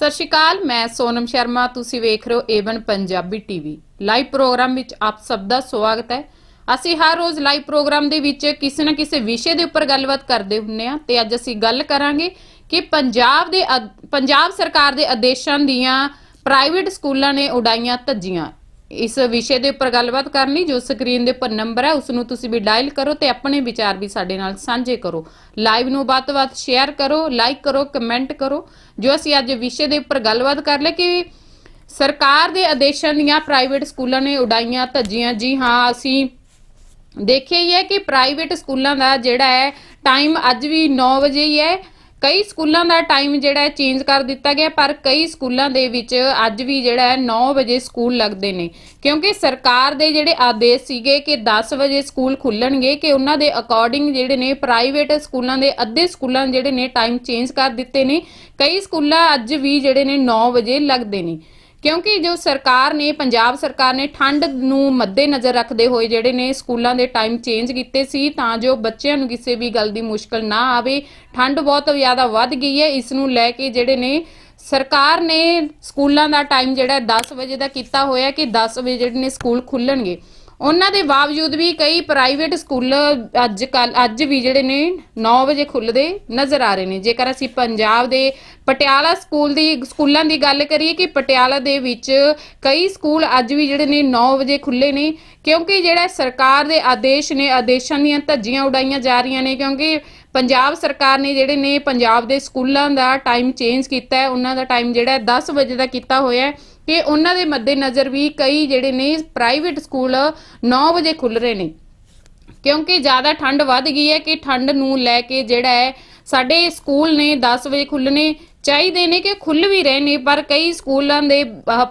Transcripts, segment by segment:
ਸਤਿ ਸ਼੍ਰੀ ਅਕਾਲ, ਮੈਂ ਸੋਨਮ ਸ਼ਰਮਾ, ਤੁਸੀਂ ਵੇਖ ਰਹੇ ਹੋ Avon Punjabi TV live program ਵਿੱਚ ਆਪ ਸਭ ਦਾ ਸਵਾਗਤ ਹੈ। ਅਸੀਂ ਹਰ ਰੋਜ਼ ਲਾਈਵ ਪ੍ਰੋਗਰਾਮ ਦੇ ਵਿੱਚ ਕਿਸੇ ਨਾ ਕਿਸੇ ਵਿਸ਼ੇ ਦੇ ਉੱਪਰ ਗੱਲਬਾਤ ਕਰਦੇ ਹੁੰਨੇ ਆ ਤੇ ਅੱਜ ਅਸੀਂ ਗੱਲ ਕਰਾਂਗੇ ਕਿ ਪੰਜਾਬ ਦੇ ਅਦ- ਪੰਜਾਬ ਸਰਕਾਰ ਦੇ ਆਦੇਸ਼ਾਂ ਦੀਆਂ ਪ੍ਰਾਈਵੇਟ ਸਕੂਲਾਂ ਨੇ ਉਡਾਈਆਂ ਧੱਜੀਆਂ। ਇਸ ਵਿਸ਼ੇ ਦੇ ਉੱਪਰ ਗੱਲਬਾਤ ਕਰਨੀ, ਜੋ ਸਕਰੀਨ ਦੇ ਉੱਪਰ ਨੰਬਰ ਹੈ ਉਸ ਨੂੰ ਤੁਸੀਂ ਵੀ ਡਾਇਲ ਕਰੋ ਤੇ ਆਪਣੇ ਵਿਚਾਰ ਵੀ ਸਾਡੇ ਨਾਲ ਸਾਂਝੇ ਕਰੋ। ਲਾਈਵ ਨੂੰ ਵੱਧ ਤੋਂ ਵੱਧ ਸ਼ੇਅਰ ਕਰੋ ਲਾਈਕ ਕਰੋ ਕਮੈਂਟ ਕਰੋ। ਜੋ ਅਸੀਂ ਅੱਜ ਵਿਸ਼ੇ ਦੇ ਉੱਪਰ ਗੱਲਬਾਤ ਕਰ ਲੈ ਕਿ ਸਰਕਾਰ ਦੇ ਆਦੇਸ਼ਾਂ ਦੀਆਂ ਪ੍ਰਾਈਵੇਟ ਸਕੂਲਾਂ ਨੇ ਉਡਾਈਆਂ, ਧੱਜੀਆਂ। ਜੀ ਹਾਂ, ਅਸੀਂ ਦੇਖਿਆ ਹੀ ਹੈ ਕਿ ਪ੍ਰਾਈਵੇਟ ਸਕੂਲਾਂ ਦਾ ਜਿਹੜਾ ਹੈ ਟਾਈਮ ਅੱਜ ਵੀ 9 ਵਜੇ ਹੀ ਹੈ। ਕਈ ਸਕੂਲਾਂ ਦਾ ਟਾਈਮ ਜਿਹੜਾ ਹੈ ਚੇਂਜ ਕਰ ਦਿੱਤਾ ਗਿਆ, ਪਰ ਕਈ ਸਕੂਲਾਂ ਦੇ ਵਿੱਚ ਅੱਜ ਵੀ ਜਿਹੜਾ ਹੈ 9 ਵਜੇ ਸਕੂਲ ਲੱਗਦੇ ਨੇ। ਕਿਉਂਕਿ ਸਰਕਾਰ ਦੇ ਜਿਹੜੇ ਆਦੇਸ਼ ਸੀਗੇ ਕਿ 10 ਵਜੇ ਸਕੂਲ ਖੁੱਲਣਗੇ, ਕਿ ਉਹਨਾਂ ਦੇ ਅਕੋਰਡਿੰਗ ਜਿਹੜੇ ਨੇ ਪ੍ਰਾਈਵੇਟ ਸਕੂਲਾਂ ਦੇ ਅੱਧੇ ਸਕੂਲਾਂ ਜਿਹੜੇ ਨੇ ਟਾਈਮ ਚੇਂਜ ਕਰ ਦਿੱਤੇ ਨੇ। ਕਈ ਸਕੂਲਾਂ ਅੱਜ ਵੀ ਜਿਹੜੇ ਨੇ 9 ਵਜੇ ਲੱਗਦੇ ਨੇ। ਕਿਉਂਕਿ ਜੋ ਸਰਕਾਰ ਨੇ, ਪੰਜਾਬ ਸਰਕਾਰ ਨੇ ਠੰਡ ਨੂੰ ਮੱਦੇਨਜ਼ਰ ਰੱਖਦੇ ਹੋਏ ਜਿਹੜੇ ਨੇ ਸਕੂਲਾਂ ਦੇ ਟਾਈਮ ਚੇਂਜ ਕੀਤੇ ਸੀ, ਤਾਂ ਜੋ ਬੱਚਿਆਂ ਨੂੰ ਕਿਸੇ ਵੀ ਗੱਲ ਦੀ ਮੁਸ਼ਕਲ ਨਾ ਆਵੇ, ਠੰਡ ਬਹੁਤ ਜ਼ਿਆਦਾ ਵੱਧ ਗਈ ਹੈ। ਇਸ ਨੂੰ ਲੈ ਕੇ ਜਿਹੜੇ ਨੇ, ਸਰਕਾਰ ਨੇ ਸਕੂਲਾਂ ਦਾ ਟਾਈਮ ਜਿਹੜਾ ਹੈ 10 ਵਜੇ ਦਾ ਕੀਤਾ ਹੋਇਆ ਕਿ 10 ਵਜੇ ਜਿਹੜੇ ਨੇ ਸਕੂਲ ਖੁੱਲਣਗੇ। ਉਹਨਾਂ ਦੇ ਬਾਵਜੂਦ ਵੀ ਕਈ ਪ੍ਰਾਈਵੇਟ ਸਕੂਲ ਅੱਜ ਕੱਲ ਅੱਜ ਵੀ ਜਿਹੜੇ ਨੇ 9 ਵਜੇ ਖੁੱਲਦੇ ਨਜ਼ਰ ਆ ਰਹੇ ਨੇ। ਜੇਕਰ ਅਸੀਂ ਪੰਜਾਬ ਦੇ ਪਟਿਆਲਾ ਸਕੂਲ ਦੀ ਸਕੂਲਾਂ ਦੀ ਗੱਲ ਕਰੀਏ ਕਿ ਪਟਿਆਲਾ ਦੇ ਵਿੱਚ ਕਈ ਸਕੂਲ ਅੱਜ ਵੀ ਜਿਹੜੇ ਨੇ 9 ਵਜੇ ਖੁੱਲੇ ਨੇ, ਕਿਉਂਕਿ ਜਿਹੜਾ ਸਰਕਾਰ ਦੇ ਆਦੇਸ਼ ਨੇ, ਆਦੇਸ਼ਾਂ ਦੀਆਂ ਧੱਜੀਆਂ ਉਡਾਈਆਂ ਜਾ ਰਹੀਆਂ ਨੇ, ਕਿਉਂਕਿ ਪੰਜਾਬ ਸਰਕਾਰ ਨੇ ਜਿਹੜੇ ਨੇ ਪੰਜਾਬ ਦੇ ਸਕੂਲਾਂ ਦਾ ਟਾਈਮ ਚੇਂਜ ਕੀਤਾ ਹੈ। ਉਹਨਾਂ ਦਾ ਟਾਈਮ ਜਿਹੜਾ ਹੈ 10 ਵਜੇ ਦਾ ਕੀਤਾ ਹੋਇਆ ਹੈ। ਕਿ ਉਹਨਾਂ ਦੇ ਮੱਦੇਨਜ਼ਰ ਵੀ ਕਈ ਜਿਹੜੇ ਨੇ ਪ੍ਰਾਈਵੇਟ ਸਕੂਲ 9 ਵਜੇ ਖੁੱਲ ਰਹੇ ਨੇ। ਕਿਉਂਕਿ ਜ਼ਿਆਦਾ ਠੰਡ ਵੱਧ ਗਈ ਹੈ ਕਿ ਠੰਡ ਨੂੰ ਲੈ ਕੇ ਜਿਹੜਾ ਹੈ, ਸਾਡੇ ਸਕੂਲ ਨੇ 10 ਵਜੇ ਖੁੱਲਣੇ ਚਾਹੀਦੇ ਨੇ ਕਿ ਖੁੱਲ ਵੀ ਰਹੇ ਨੇ, ਪਰ ਕਈ ਸਕੂਲਾਂ ਦੇ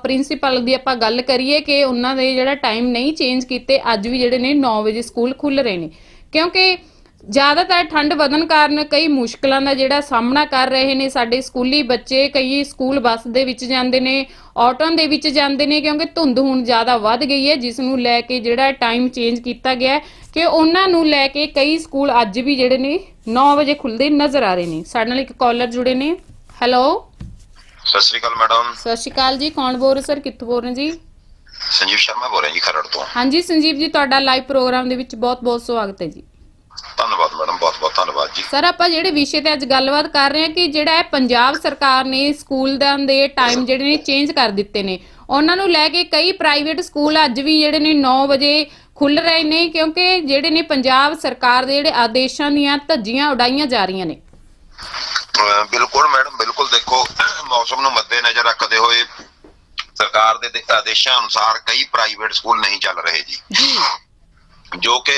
ਪ੍ਰਿੰਸੀਪਲ ਦੀ ਆਪਾਂ ਗੱਲ ਕਰੀਏ ਕਿ ਉਹਨਾਂ ਦੇ ਜਿਹੜਾ ਟਾਈਮ ਨਹੀਂ ਚੇਂਜ ਕੀਤੇ, ਅੱਜ ਵੀ ਜਿਹੜੇ ਨੇ 9 ਵਜੇ ਸਕੂਲ ਖੁੱਲ ਰਹੇ ਨੇ। ਕਿਉਂਕਿ ਜ਼ਿਆਦਾਤਰ ਠੰਡ ਵਧਣ ਕਾਰਨ ਕਈ ਮੁਸ਼ਕਲਾਂ ਦਾ ਜਿਹੜਾ ਸਾਹਮਣਾ ਕਰ ਰਹੇ ਨੇ ਸਾਡੇ ਸਕੂਲੀ ਬੱਚੇ ਕਈ ਸਕੂਲ ਬੱਸ ਦੇ ਵਿੱਚ ਜਾਂਦੇ ਨੇ ਆਟੋਆਂ ਦੇ ਵਿੱਚ ਜਾਂਦੇ ਨੇ ਕਿਉਂਕਿ ਧੁੰਦ ਹੁਣ ਜ਼ਿਆਦਾ ਵੱਧ ਗਈ ਹੈ ਜਿਸ ਨੂੰ ਲੈ ਕੇ ਜਿਹੜਾ ਟਾਈਮ ਚੇਂਜ ਕੀਤਾ ਗਿਆ ਹੈ ਕਿ ਉਹਨਾਂ ਨੂੰ ਲੈ ਕੇ ਕਈ ਸਕੂਲ ਅੱਜ ਵੀ ਜਿਹੜੇ ਨੇ 9 ਵਜੇ ਖੁੱਲਦੇ ਨਜ਼ਰ ਆ ਰਹੇ ਨੇ। ਸਾਡੇ ਨਾਲ ਇੱਕ ਕਾਲਰ ਜੁੜੇ ਨੇ। ਹੈਲੋ ਸਤਿ ਸ੍ਰੀ ਅਕਾਲ ਮੈਡਮ। ਸਤਿ ਸ਼੍ਰੀ ਅਕਾਲ ਜੀ ਕੌਣ ਬੋਲ ਰਹੇ ਸਰ? ਕਿੱਥੋਂ ਬੋਲ ਰਹੇ ਜੀ? ਸੰਜੀਵ ਸ਼ਰਮਾ ਬੋਲ ਰਿਹਾ ਜੀ ਖਰੜ ਤੋਂ। ਹਾਂਜੀ ਸੰਜੀਵ ਜੀ ਤੁਹਾਡਾ ਲਾਈਵ ਪ੍ਰੋਗਰਾਮ ਦੇ ਵਿੱਚ ਬਹੁਤ-ਬਹੁਤ ਸਵਾਗਤ ਹੈ ਜੀ। ਧੰਨਵਾਦ ਮੈਡਮ ਬਹੁਤ ਬਹੁਤ ਧੰਨਵਾਦ ਜੀ। ਸਰ ਆਪਾਂ ਜਿਹੜੇ ਵਿਸ਼ੇ ਤੇ ਅੱਜ ਗੱਲਬਾਤ ਕਰ ਰਹੇ ਹਾਂ ਕਿ ਜਿਹੜਾ ਹੈ ਪੰਜਾਬ ਸਰਕਾਰ ਨੇ ਸਕੂਲਾਂ ਦੇ ਟਾਈਮ ਜਿਹੜੇ ਨੇ ਚੇਂਜ ਕਰ ਦਿੱਤੇ ਨੇ। ਉਹਨਾਂ ਨੂੰ ਲੈ ਕੇ ਕਈ ਪ੍ਰਾਈਵੇਟ ਸਕੂਲ ਅੱਜ ਵੀ ਜਿਹੜੇ ਨੇ 9 ਵਜੇ ਖੁੱਲ ਰਹੇ ਨੇ ਕਿਉਂਕਿ ਜਿਹੜੇ ਨੇ ਪੰਜਾਬ ਸਰਕਾਰ ਦੇ ਜਿਹੜੇ ਆਦੇਸ਼ਾਂ ਦੀਆਂ ਧੱਜੀਆਂ ਉਡਾਈਆਂ ਜਾ ਰਹੀਆਂ ਨੇ। ਬਿਲਕੁਲ ਮੈਡਮ ਬਿਲਕੁਲ ਦੇਖੋ ਮੌਸਮ ਨੂੰ ਮੱਦੇਨਜ਼ਰ ਰੱਖਦੇ ਹੋਏ ਸਰਕਾਰ ਦੇ ਆਦੇਸ਼ਾਂ ਅਨੁਸਾਰ ਕਈ ਪ੍ਰਾਈਵੇਟ ਸਕੂਲ ਨਹੀਂ ਚੱਲ ਰਹੇ ਜੀ। ਜੀ ਕਿ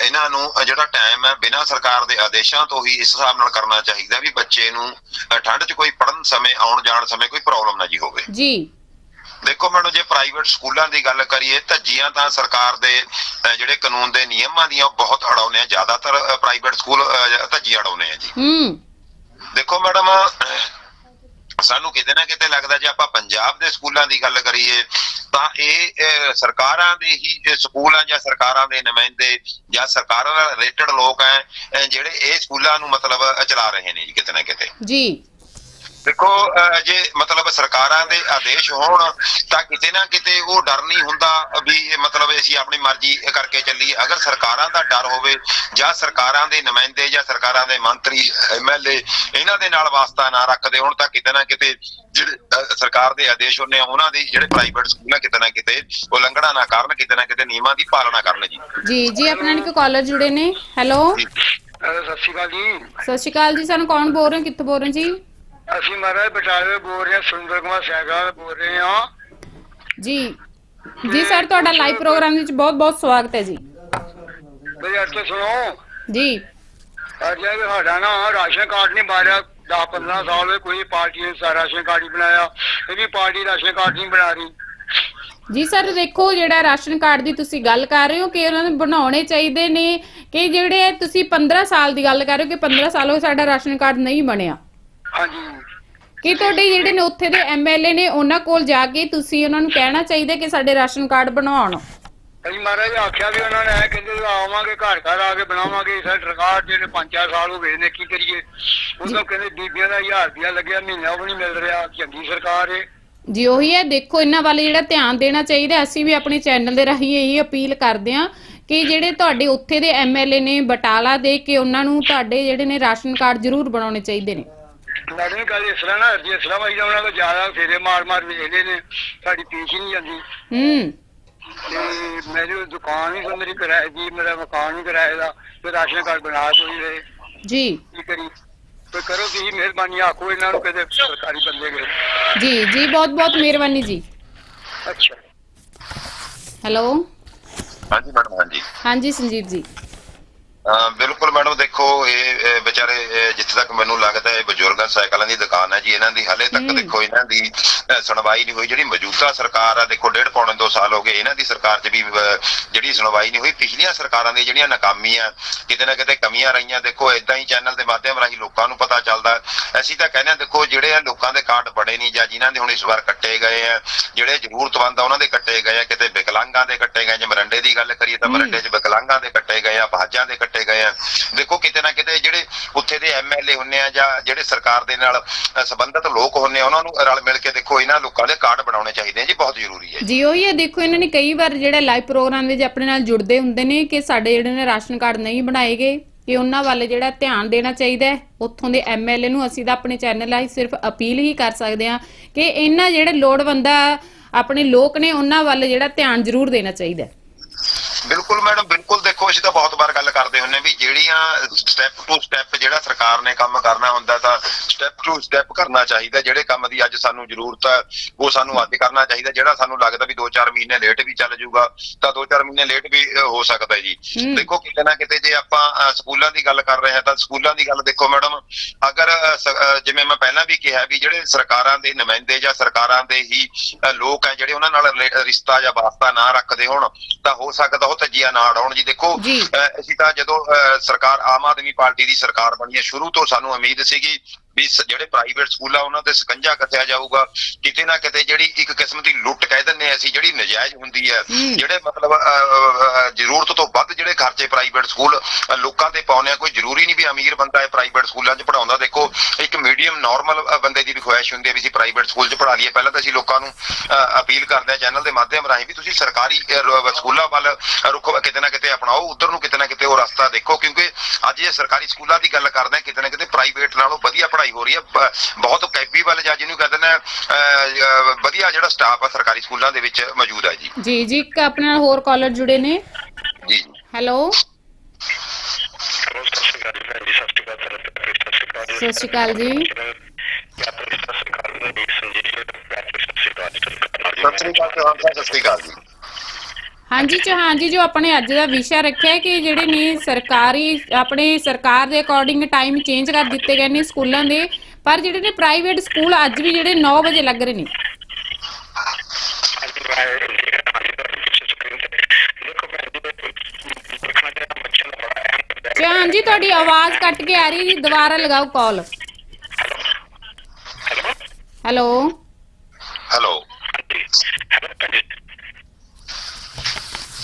ਇਹਨਾਂ ਨੂੰ ਜਿਹੜਾ ਟਾਈਮ ਹੈ ਬਿਨਾਂ ਸਰਕਾਰ ਦੇ ਆਦੇਸ਼ਾਂ ਤੋਂ ਹੀ ਇਸ ਹਿਸਾਬ ਨਾਲ ਕਰਨਾ ਚਾਹੀਦਾ ਵੀ ਬੱਚੇ ਨੂੰ ਠੰਡ 'ਚ ਕੋਈ ਪੜਨ ਸਮੇਂ ਆਉਣ ਜਾਣ ਸਮੇਂ ਕੋਈ ਪ੍ਰੋਬਲਮ ਨਾ ਜੀ ਹੋਵੇ। ਜੀ। ਦੇਖੋ ਮੈਨੂੰ ਜੇ ਪ੍ਰਾਈਵੇਟ ਸਕੂਲਾਂ ਦੀ ਗੱਲ ਕਰੀਏ ਧੱਜੀਆਂ ਤਾਂ ਸਰਕਾਰ ਦੇ ਜਿਹੜੇ ਕਾਨੂੰਨ ਦੇ ਨਿਯਮਾਂ ਦੀਆਂ ਉਹ ਬਹੁਤ ਅੜਾਉਨੇ ਆ। ਜ਼ਿਆਦਾਤਰ ਪ੍ਰਾਈਵੇਟ ਸਕੂਲ ਧੱਜੀ ਅੜਾਉਨੇ ਆ ਜੀ। ਹੂੰ। ਦੇਖੋ ਮੈਡਮ ਸਾਨੂੰ ਕਿਤੇ ਨਾ ਕਿਤੇ ਲੱਗਦਾ ਜੇ ਆਪਾਂ ਪੰਜਾਬ ਦੇ ਸਕੂਲਾਂ ਦੀ ਗੱਲ ਕਰੀਏ, ਤਾਂ ਇਹ ਸਰਕਾਰਾਂ ਦੇ ਹੀ ਸਕੂਲ ਆ ਜਾਂ ਸਰਕਾਰਾਂ ਦੇ ਨੁਮਾਇੰਦੇ ਜਾਂ ਸਰਕਾਰਾਂ ਨਾਲ ਰਿਲੇਟਡ ਲੋਕ ਆ ਜਿਹੜੇ ਇਹ ਸਕੂਲਾਂ ਨੂੰ ਮਤਲਬ ਚਲਾ ਰਹੇ ਨੇ ਜੀ ਕਿਤੇ ਨਾ ਕਿਤੇ। ਜੀ। ਦੇਖੋ ਜੇ ਮਤਲਬ ਸਰਕਾਰਾਂ ਦੇ ਆਦੇਸ਼ ਹੋਣ ਤਾਂ ਕਿਤੇ ਨਾ ਕਿਤੇ ਉਹ ਡਰ ਨਹੀਂ ਹੁੰਦਾ ਵੀ ਇਹ ਮਤਲਬ ਅਸੀਂ ਆਪਣੀ ਮਰਜ਼ੀ ਕਰਕੇ ਚੱਲੀਏ। ਅਗਰ ਸਰਕਾਰਾਂ ਦਾ ਡਰ ਹੋਵੇ ਜਾਂ ਸਰਕਾਰਾਂ ਦੇ ਨੁਮਾਇੰਦੇ ਜਾਂ ਸਰਕਾਰਾਂ ਦੇ ਮੰਤਰੀ ਐਮਐਲਏ ਇਹਨਾਂ ਦੇ ਨਾਲ ਵਾਸਤਾ ਨਾ ਰੱਖਦੇ ਹੋਣ ਤਾਂ ਕਿਤੇ ਨਾ ਕਿਤੇ ਜਿਹੜੇ ਸਰਕਾਰ ਦੇ ਆਦੇਸ਼ ਹੁੰਦੇ ਆ ਉਹਨਾਂ ਦੀ ਜਿਹੜੇ ਪ੍ਰਾਈਵੇਟ ਸਕੂਲ ਆ ਕਿਤੇ ਨਾ ਕਿਤੇ ਉਲੰਘਣਾ ਨਾ ਕਰਨ ਕਿਤੇ ਨਾ ਕਿਤੇ ਨਿਯਮਾਂ ਦੀ ਪਾਲਣਾ ਕਰਨ ਜੀ। ਜੀ ਜੀ ਆਪਣੇ ਇੱਕ ਕਾਲਰ ਜੁੜੇ ਨੇ। ਹੈਲੋ ਸਤਿ ਸ਼੍ਰੀ ਅਕਾਲ ਜੀ। ਸਤਿ ਸ਼੍ਰੀ ਅਕਾਲ ਜੀ ਸਾਨੂੰ ਕੌਣ ਬੋਲ ਰਹੇ ਕਿੱਥੋਂ ਬੋਲ ਰਹੇ ਜੀ? ਅਸੀਂ ਮਹਾਰਾਜ ਬਟਾਲੇ ਬੋਲ ਰਹੇ ਹਾਂ ਸੁੰਦਰ ਕੁਮਾਰ ਸਹਿਗਲ ਬੋਲ ਰਹੇ ਹਾਂ। ਜੀ। ਜੀ ਸਰ ਤੁਹਾਡਾ ਲਾਈਵ ਪ੍ਰੋਗਰਾਮ ਵਿੱਚ ਬਹੁਤ-ਬਹੁਤ ਸਵਾਗਤ ਹੈ ਜੀ। ਬਈ ਅੱਜ ਤੋਂ ਸੁਣੋ। ਜੀ। ਅੱਜ ਇਹ ਸਾਡਾ ਨਾ ਰਾਸ਼ਨ ਕਾਰਡ ਨਹੀਂ ਬਾਰਿਆ 10 15 ਸਾਲ ਹੋਏ ਕੋਈ ਪਾਰਟੀ ਨੇ ਸਾਰਾ ਰਾਸ਼ਨ ਕਾਰਡ ਹੀ ਬਣਾਇਆ। ਇਹ ਵੀ ਪਾਰਟੀ ਰਾਸ਼ਨ ਕਾਰਡ ਨਹੀਂ ਬਣਾ ਰਹੀ। ਜੀ ਸਰ ਦੇਖੋ ਜਿਹੜਾ ਰਾਸ਼ਨ ਕਾਰਡ ਦੀ ਤੁਸੀਂ ਗੱਲ ਕਰ ਰਹੇ ਹੋ ਕਿ ਉਹਨਾਂ ਨੂੰ ਬਣਾਉਣੇ ਚਾਹੀਦੇ ਨੇ ਕਿ ਜਿਹੜੇ ਤੁਸੀਂ 15 ਸਾਲ ਦੀ ਗੱਲ ਕਰ ਰਹੇ ਹੋ ਕਿ 15 ਸਾਲ ਹੋਏ ਸਾਡਾ ਰਾਸ਼ਨ ਕਾਰਡ ਨਹੀਂ ਬਣਿਆ। ਹਾਂਜੀ। ਕਿ ਤੁਹਾਡੇ ਜਿਹੜੇ ਨੇ ਉੱਥੇ ਦੇ ਐਮਐਲਏ ਨੇ ਉਹਨਾਂ ਕੋਲ ਜਾ ਕੇ ਤੁਸੀਂ ਉਹਨਾਂ ਨੂੰ ਕਹਿਣਾ ਚਾਹੀਦਾ ਕਿ ਸਾਡੇ ਰਾਸ਼ਨ ਕਾਰਡ ਬਣਵਾਉਣ। ਅਸੀਂ ਮਹਾਰਾਜ ਆਖਿਆ ਵੀ ਉਹਨਾਂ ਨੇ ਐ ਕਹਿੰਦੇ ਵੀ ਆਵਾਂਗੇ ਘਰ ਘਰ ਆ ਕੇ ਬਣਾਵਾਂਗੇ ਸਾਡੀ ਸਰਕਾਰ ਜਿਹੜੇ ਪੰਜ ਚਾਰ ਸਾਲ ਹੋ ਗਏ ਨੇ ਕੀ ਕਰੀਏ? ਉਦੋਂ ਕਹਿੰਦੇ ਬੀਬੀਆਂ ਦਾ 1000 ਰੁਪਇਆ ਲੱਗਿਆ ਮਹੀਨਾ ਉਹ ਨਹੀਂ ਮਿਲ ਰਿਹਾ ਚੰਗੀ ਸਰਕਾਰ ਏ। ਜੀ ਉਹੀ ਹੈ ਦੇਖੋ ਇਹਨਾਂ ਵੱਲ ਜਿਹੜਾ ਧਿਆਨ ਦੇਣਾ ਚਾਹੀਦਾ ਅਸੀਂ ਵੀ ਆਪਣੇ ਚੈਨਲ ਦੇ ਰਾਹੀਂ ਇਹੀ ਅਪੀਲ ਕਰਦੇ ਹਾਂ ਕਿ ਜਿਹੜੇ ਤੁਹਾਡੇ ਉੱਥੇ ਦੇ ਐਮਐਲਏ ਨੇ ਬਟਾਲਾ ਦੇ ਕਿ ਉਹਨਾਂ ਨੂੰ ਤੁਹਾਡੇ ਜਿਹੜੇ ਨੇ ਰਾਸ਼ਨ ਕਾਰਡ ਜ਼ਰੂਰ ਬਣਾਉਣੇ ਚਾਹੀਦੇ ਨੇ। ਲੜਨ ਗੱਲ ਇਸ ਤਰ੍ਹਾਂ ਨਾ ਜੇ ਦਾ ਉਹਨਾਂ ਕੋਲ ਜ਼ਿਆਦਾ ਫੇਰੇ ਮਾਰ ਮਾਰ ਵੇਖਦੇ ਨੇ ਸਾਡੀ ਪੀਛ ਹੀ ਨਹੀਂ ਜਾਂਦੀ। ਹੂੰ। ਤੇ ਮੇਰੀ ਦੁਕਾਨ ਵੀ ਮੇਰੀ ਕਿਰਾਏ ਦੀ ਮੇਰਾ ਮਕਾਨ ਵੀ ਕਿਰਾਏ ਦਾ ਤੇ ਰਾਸ਼ਨ ਕਾਰਡ ਬਣਾ ਤੋਈ ਰਹੇ। ਜੀ। ਕੀ ਕਰੀ ਕੋਈ ਕਰੋ ਤੁਸੀਂ ਮਿਹਰਬਾਨੀ ਆਖੋ ਇਹਨਾਂ ਨੂੰ ਕਿਤੇ ਸਰਕਾਰੀ ਬੰਦੇ ਗਏ। ਜੀ ਜੀ ਬਹੁਤ ਬਹੁਤ ਮਿਹਰਬਾਨੀ ਜੀ। ਅੱਛਾ। ਹੈਲੋ? ਹਾਂਜੀ ਮੈਡਮ ਹਾਂਜੀ। ਹਾਂਜੀ ਸੰਜੀਤ ਜੀ। ਬਿਲਕੁਲ ਮੈਡਮ ਦੇਖੋ ਇਹ ਵਿਚਾਰੇ ਜਿੱਥੇ ਤੱਕ ਮੈਨੂੰ ਲੱਗਦਾ ਇਹ ਬਜ਼ੁਰਗਾਂ ਸਾਈਕਲਾਂ ਦੀ ਦੁਕਾਨ ਹੈ ਜੀ ਇਹਨਾਂ ਦੀ ਹਲੇ ਤੱਕ। ਦੇਖੋ ਇਹਨਾਂ ਦੀ ਸੁਣਵਾਈ ਨਹੀਂ ਹੋਈ ਜਿਹੜੀ ਮੌਜੂਦਾ ਸਰਕਾਰ ਆ ਦੇਖੋ ਡੇਢ ਪੌਣੇ ਦੋ ਸਾਲ ਹੋ ਗਏ ਇਹਨਾਂ ਦੀ ਸਰਕਾਰ 'ਚ ਵੀ ਜਿਹੜੀ ਸੁਣਵਾਈ ਨਹੀਂ ਹੋਈ ਪਿਛਲੀਆਂ ਸਰਕਾਰਾਂ ਦੀ ਜਿਹੜੀਆਂ ਨਾਕਾਮੀਆਂ ਕਿਤੇ ਨਾ ਕਿਤੇ ਕਮੀਆਂ ਰਹੀਆਂ ਦੇਖੋ ਇਦਾਂ ਹੀ ਚੈਨਲ ਦੇ ਮਾਧਿਅਮ ਰਾਹੀਂ ਲੋਕਾਂ ਨੂੰ ਪਤਾ ਚੱਲਦਾ ਅਸੀਂ ਤਾਂ ਕਹਿੰਦੇ ਹਾਂ ਦੇਖੋ ਜਿਹੜੇ ਆ ਲੋਕਾਂ ਦੇ ਕਾਰਡ ਬੜੇ ਨਹੀਂ ਜਾਂ ਜਿਨ੍ਹਾਂ ਦੇ ਹੁਣ ਇਸ ਵਾਰ ਕੱਟੇ ਗਏ ਆ ਜਿਹੜੇ ਜ਼ਰੂਰਤਮੰਦ ਆ ਉਹਨਾਂ ਦੇ ਕੱਟੇ ਗਏ ਆ ਕਿਤੇ ਵਿਕਲਾਂਗਾਂ ਦੇ ਕੱਟੇ ਗਏ ਜੇ ਮਰੰਡੇ ਦੀ ਗੱਲ ਕਰੀਏ ਤਾਂ। ਮਰੰਡੇ 'ਚ ਵਿਕਲਾਂਗਾਂ ਦੇ ਕੱਟੇ ਗਏ ਆ ਬਾਜਾਂ ਦੇ ਕੱਟੇ ਗਏ ਆ। ਦੇਖੋ, ਕਿਤੇ ਨਾ ਕਿਤੇ ਜਿਹੜੇ ਉੱਥੇ ਦੇ ਐਮਐਲਏ ਹੁੰਨੇ ਆ ਜਾਂ ਜਿਹੜੇ ਸਰਕਾਰ ਦੇ ਨਾਲ ਸੰਬੰਧਿਤ ਲੋਕ ਹੁੰਨੇ ਆ, ਉਹਨਾਂ ਨੂੰ ਰਲ ਮਿਲ ਕੇ ਦੇਖੋ, ਇਹਨਾਂ ਲੋਕਾਂ ਦੇ ਕਾਰਡ ਬਣਾਉਣੇ ਚਾਹੀਦੇ ਆ ਜੀ, ਬਹੁਤ ਜ਼ਰੂਰੀ ਹੈ ਜੀ। ਉਹੀ ਹੈ, ਦੇਖੋ, ਇਹਨਾਂ ਨੇ ਕਈ ਵਾਰ ਜਿਹੜਾ ਲਾਈਵ ਪ੍ਰੋਗਰਾਮ ਵਿੱਚ ਆਪਣੇ ਨਾਲ ਜੁੜਦੇ ਹੁੰਦੇ ਨੇ ਕਿ ਸਾਡੇ ਜਿਹੜੇ ਨੇ ਰਾਸ਼ਨ ਕਾਰਡ ਨਹੀਂ ਬਣਾਏ ਗਏ, ਕਿ ਉਹਨਾਂ ਵੱਲ ਜਿਹੜਾ ਧਿਆਨ ਦੇਣਾ ਚਾਹੀਦਾ ਹੈ। ਉੱਥੋਂ ਦੇ ਐਮਐਲਏ ਨੂੰ ਅਸੀਂ ਤਾਂ ਆਪਣੇ ਚੈਨਲ ਰਾਹੀਂ ਸਿਰਫ ਅਪੀਲ ਹੀ ਕਰ ਸਕਦੇ ਹਾਂ ਕਿ ਇਹਨਾਂ ਜਿਹੜੇ ਲੋੜਵੰਦਾ, ਆਪਣੇ ਲੋਕ ਨੇ, ਉਹਨਾਂ ਵੱਲ ਜਿਹੜਾ ਧਿਆਨ ਜ਼ਰੂਰ ਦੇਣਾ ਚਾਹੀਦਾ ਹੈ। ਬਿਲਕੁਲ ਮੈਡਮ ਬਿਲਕੁਲ ਦੇਖੋ ਅਸੀਂ ਤਾਂ ਬਹੁਤ ਵਾਰ ਗੱਲ ਕਰਦੇ ਹੁੰਨੇ ਵੀ ਜਿਹੜੀਆਂ ਸਟੈਪ ਟੂ ਸਟੈਪ ਜਿਹੜਾ ਸਰਕਾਰ ਨੇ ਕੰਮ ਕਰਨਾ ਹੁੰਦਾ ਤਾਂ ਸਟੈਪ ਟੂ ਸਟੈਪ ਕਰਨਾ ਚਾਹੀਦਾ। ਜਿਹੜੇ ਕੰਮ ਦੀ ਅੱਜ ਸਾਨੂੰ ਜ਼ਰੂਰਤ ਹੈ ਉਹ ਸਾਨੂੰ ਅੱਜ ਕਰਨਾ ਚਾਹੀਦਾ। ਜਿਹੜਾ ਸਾਨੂੰ ਲੱਗਦਾ ਵੀ 2-4 ਮਹੀਨੇ ਲੇਟ ਵੀ ਚੱਲ ਜਾਊਗਾ ਤਾਂ 2-4 ਮਹੀਨੇ ਲੇਟ ਵੀ ਹੋ ਸਕਦਾ ਹੈ ਜੀ। ਦੇਖੋ ਕਿਤੇ ਨਾ ਕਿਤੇ ਜੇ ਆਪਾਂ ਸਕੂਲਾਂ ਦੀ ਗੱਲ ਕਰ ਰਹੇ ਹਾਂ ਤਾਂ ਸਕੂਲਾਂ ਦੀ ਗੱਲ ਦੇਖੋ ਮੈਡਮ ਅਗਰ ਜਿਵੇਂ ਮੈਂ ਪਹਿਲਾਂ ਵੀ ਕਿਹਾ ਵੀ ਜਿਹੜੇ ਸਰਕਾਰਾਂ ਦੇ ਨੁਮਾਇੰਦੇ ਜਾਂ ਸਰਕਾਰਾਂ ਦੇ ਹੀ ਲੋਕ ਹੈ ਜਿਹੜੇ ਉਹਨਾਂ ਨਾਲ ਰਿਸ਼ਤਾ ਜਾਂ ਵਾਸਤਾ ਨਾ ਰੱਖਦੇ ਹੋਣ ਤਾਂ ਹੋ ਸਕਦਾ ਉਹ ਧੱਜੀਆਂ ਨਾ ਅਡਾਉਣ ਜੀ। ਦੇਖੋ ਅਸੀਂ ਤਾਂ ਜਦੋਂ ਸਰਕਾਰ ਆਮ ਆਦਮੀ ਪਾਰਟੀ ਦੀ ਸਰਕਾਰ ਬਣੀ ਹੈ ਸ਼ੁਰੂ ਤੋਂ ਸਾਨੂੰ ਉਮੀਦ ਸੀਗੀ ਵੀ ਜਿਹੜੇ ਪ੍ਰਾਈਵੇਟ ਸਕੂਲ ਆ ਉਹਨਾਂ ਤੇ ਸਕੰਜਾ ਕੱਸਿਆ ਜਾਊਗਾ। ਕਿਤੇ ਨਾ ਕਿਤੇ ਜਿਹੜੀ ਇੱਕ ਕਿਸਮ ਦੀ ਲੁੱਟ ਕਹਿ ਦਿੰਦੇ ਅਸੀਂ ਜਿਹੜੀ ਨਜਾਇਜ਼ ਹੁੰਦੀ ਹੈ। ਜਿਹੜੇ ਮਤਲਬ ਜ਼ਰੂਰਤ ਤੋਂ ਵੱਧ ਜਿਹੜੇ ਖਰਚੇ ਪ੍ਰਾਈਵੇਟ ਸਕੂਲ ਲੋਕਾਂ ਤੇ ਪਾਉਂਦੇ ਆ ਕੋਈ ਜ਼ਰੂਰੀ ਨਹੀਂ ਵੀ ਅਮੀਰ ਬੰਦਾ ਹੈ ਪ੍ਰਾਈਵੇਟ ਸਕੂਲਾਂ 'ਚ ਪੜਾਉਂਦਾ ਦੇਖੋ ਇੱਕ ਮੀਡੀਅਮ ਨਾਰਮਲ ਬੰਦੇ ਦੀ ਵੀ ਖੁਆਇਸ਼ ਹੁੰਦੀ ਹੈ ਵੀ ਅਸੀਂ ਪ੍ਰਾਈਵੇਟ ਸਕੂਲ 'ਚ ਪੜਾ ਲਈਏ। ਪਹਿਲਾਂ ਤਾਂ ਅਸੀਂ ਲੋਕਾਂ ਨੂੰ ਅਪੀਲ ਕਰਦੇ ਆ ਚੈਨਲ ਦੇ ਮਾਧਿਅਮ ਰਾਹੀਂ ਵੀ ਤੁਸੀਂ ਸਰਕਾਰੀ ਸਕੂਲਾਂ ਵੱਲ ਰੁਖ ਕਿਤੇ ਨਾ ਕਿਤੇ ਅਪਣਾਓ ਉਧਰ ਨੂੰ ਕਿਤੇ ਨਾ ਕਿਤੇ ਉਹ ਰਸਤਾ ਦੇਖੋ। ਕਿਉਂਕਿ ਅੱਜ ਇਹ ਸਰਕਾਰੀ ਸਕੂਲਾਂ ਦੀ ਗੱਲ ਕਰਦੇ ਆ ਕਿਤੇ ਨਾ ਕਿਤੇ ਪ੍ਰਾਈਵੇਟ ਨਾਲੋਂ ਵਧੀਆ ਪੜ੍ਹਾਈ ਹੋ ਰਹੀ ਹੈ। ਬਹੁਤ ਕੈਪੀਬਲ ਜਾਂ ਜਿਹਨੂੰ ਕਹਿੰਦੇ ਨੇ ਵਧੀਆ ਜਿਹੜਾ ਸਟਾਫ ਆ ਸਰਕਾਰੀ ਸਕੂਲਾਂ ਦੇ ਵਿੱਚ ਮੌਜੂਦ ਹੈ ਜੀ। ਜੀ ਜੀ ਇੱਕ ਆਪਣੇ ਨਾਲ ਹੋਰ ਕਾਲਰ ਜੁੜੇ ਨੇ। ਜੀ ਹੈਲੋ ਸਤਿ ਸ਼੍ਰੀ ਅਕਾਲ ਜੀ ਭੈਣ ਜੀ ਸਤਿ ਸ਼੍ਰੀ ਅਕਾਲ ਸਤਿ ਸ਼੍ਰੀ ਅਕਾਲ ਸਤਿ ਸ਼੍ਰੀ ਅਕਾਲ ਜੀ। ਹਾਂਜੀ ਚੌਹਾਨ ਜੀ ਜੋ ਆਪਣੇ ਅੱਜ ਦਾ ਵਿਸ਼ਾ ਰੱਖਿਆ ਕਿ ਜਿਹੜੇ ਨੇ ਸਰਕਾਰੀ ਆਪਣੇ ਸਰਕਾਰ ਦੇ ਅਕੋਰਡਿੰਗ ਟਾਈਮ ਚੇਂਜ ਕਰ ਦਿੱਤੇ ਗਏ ਨੇ ਸਕੂਲਾਂ ਦੇ ਪਰ ਜਿਹੜੇ ਨੇ ਪ੍ਰਾਈਵੇਟ ਸਕੂਲ ਅੱਜ ਵੀ ਜਿਹੜੇ 9 ਵਜੇ ਲੱਗ ਰਹੇ ਨੇ। ਚੌਹਾਨ ਜੀ ਤੁਹਾਡੀ ਆਵਾਜ਼ ਕੱਟ ਕੇ ਆ ਰਹੀ ਜੀ ਦੁਬਾਰਾ ਲਗਾਓ ਕਾਲ ਹੈਲੋ ਹਾਂਜੀ ਹੈਲੋ ਭੈਣ ਜੀ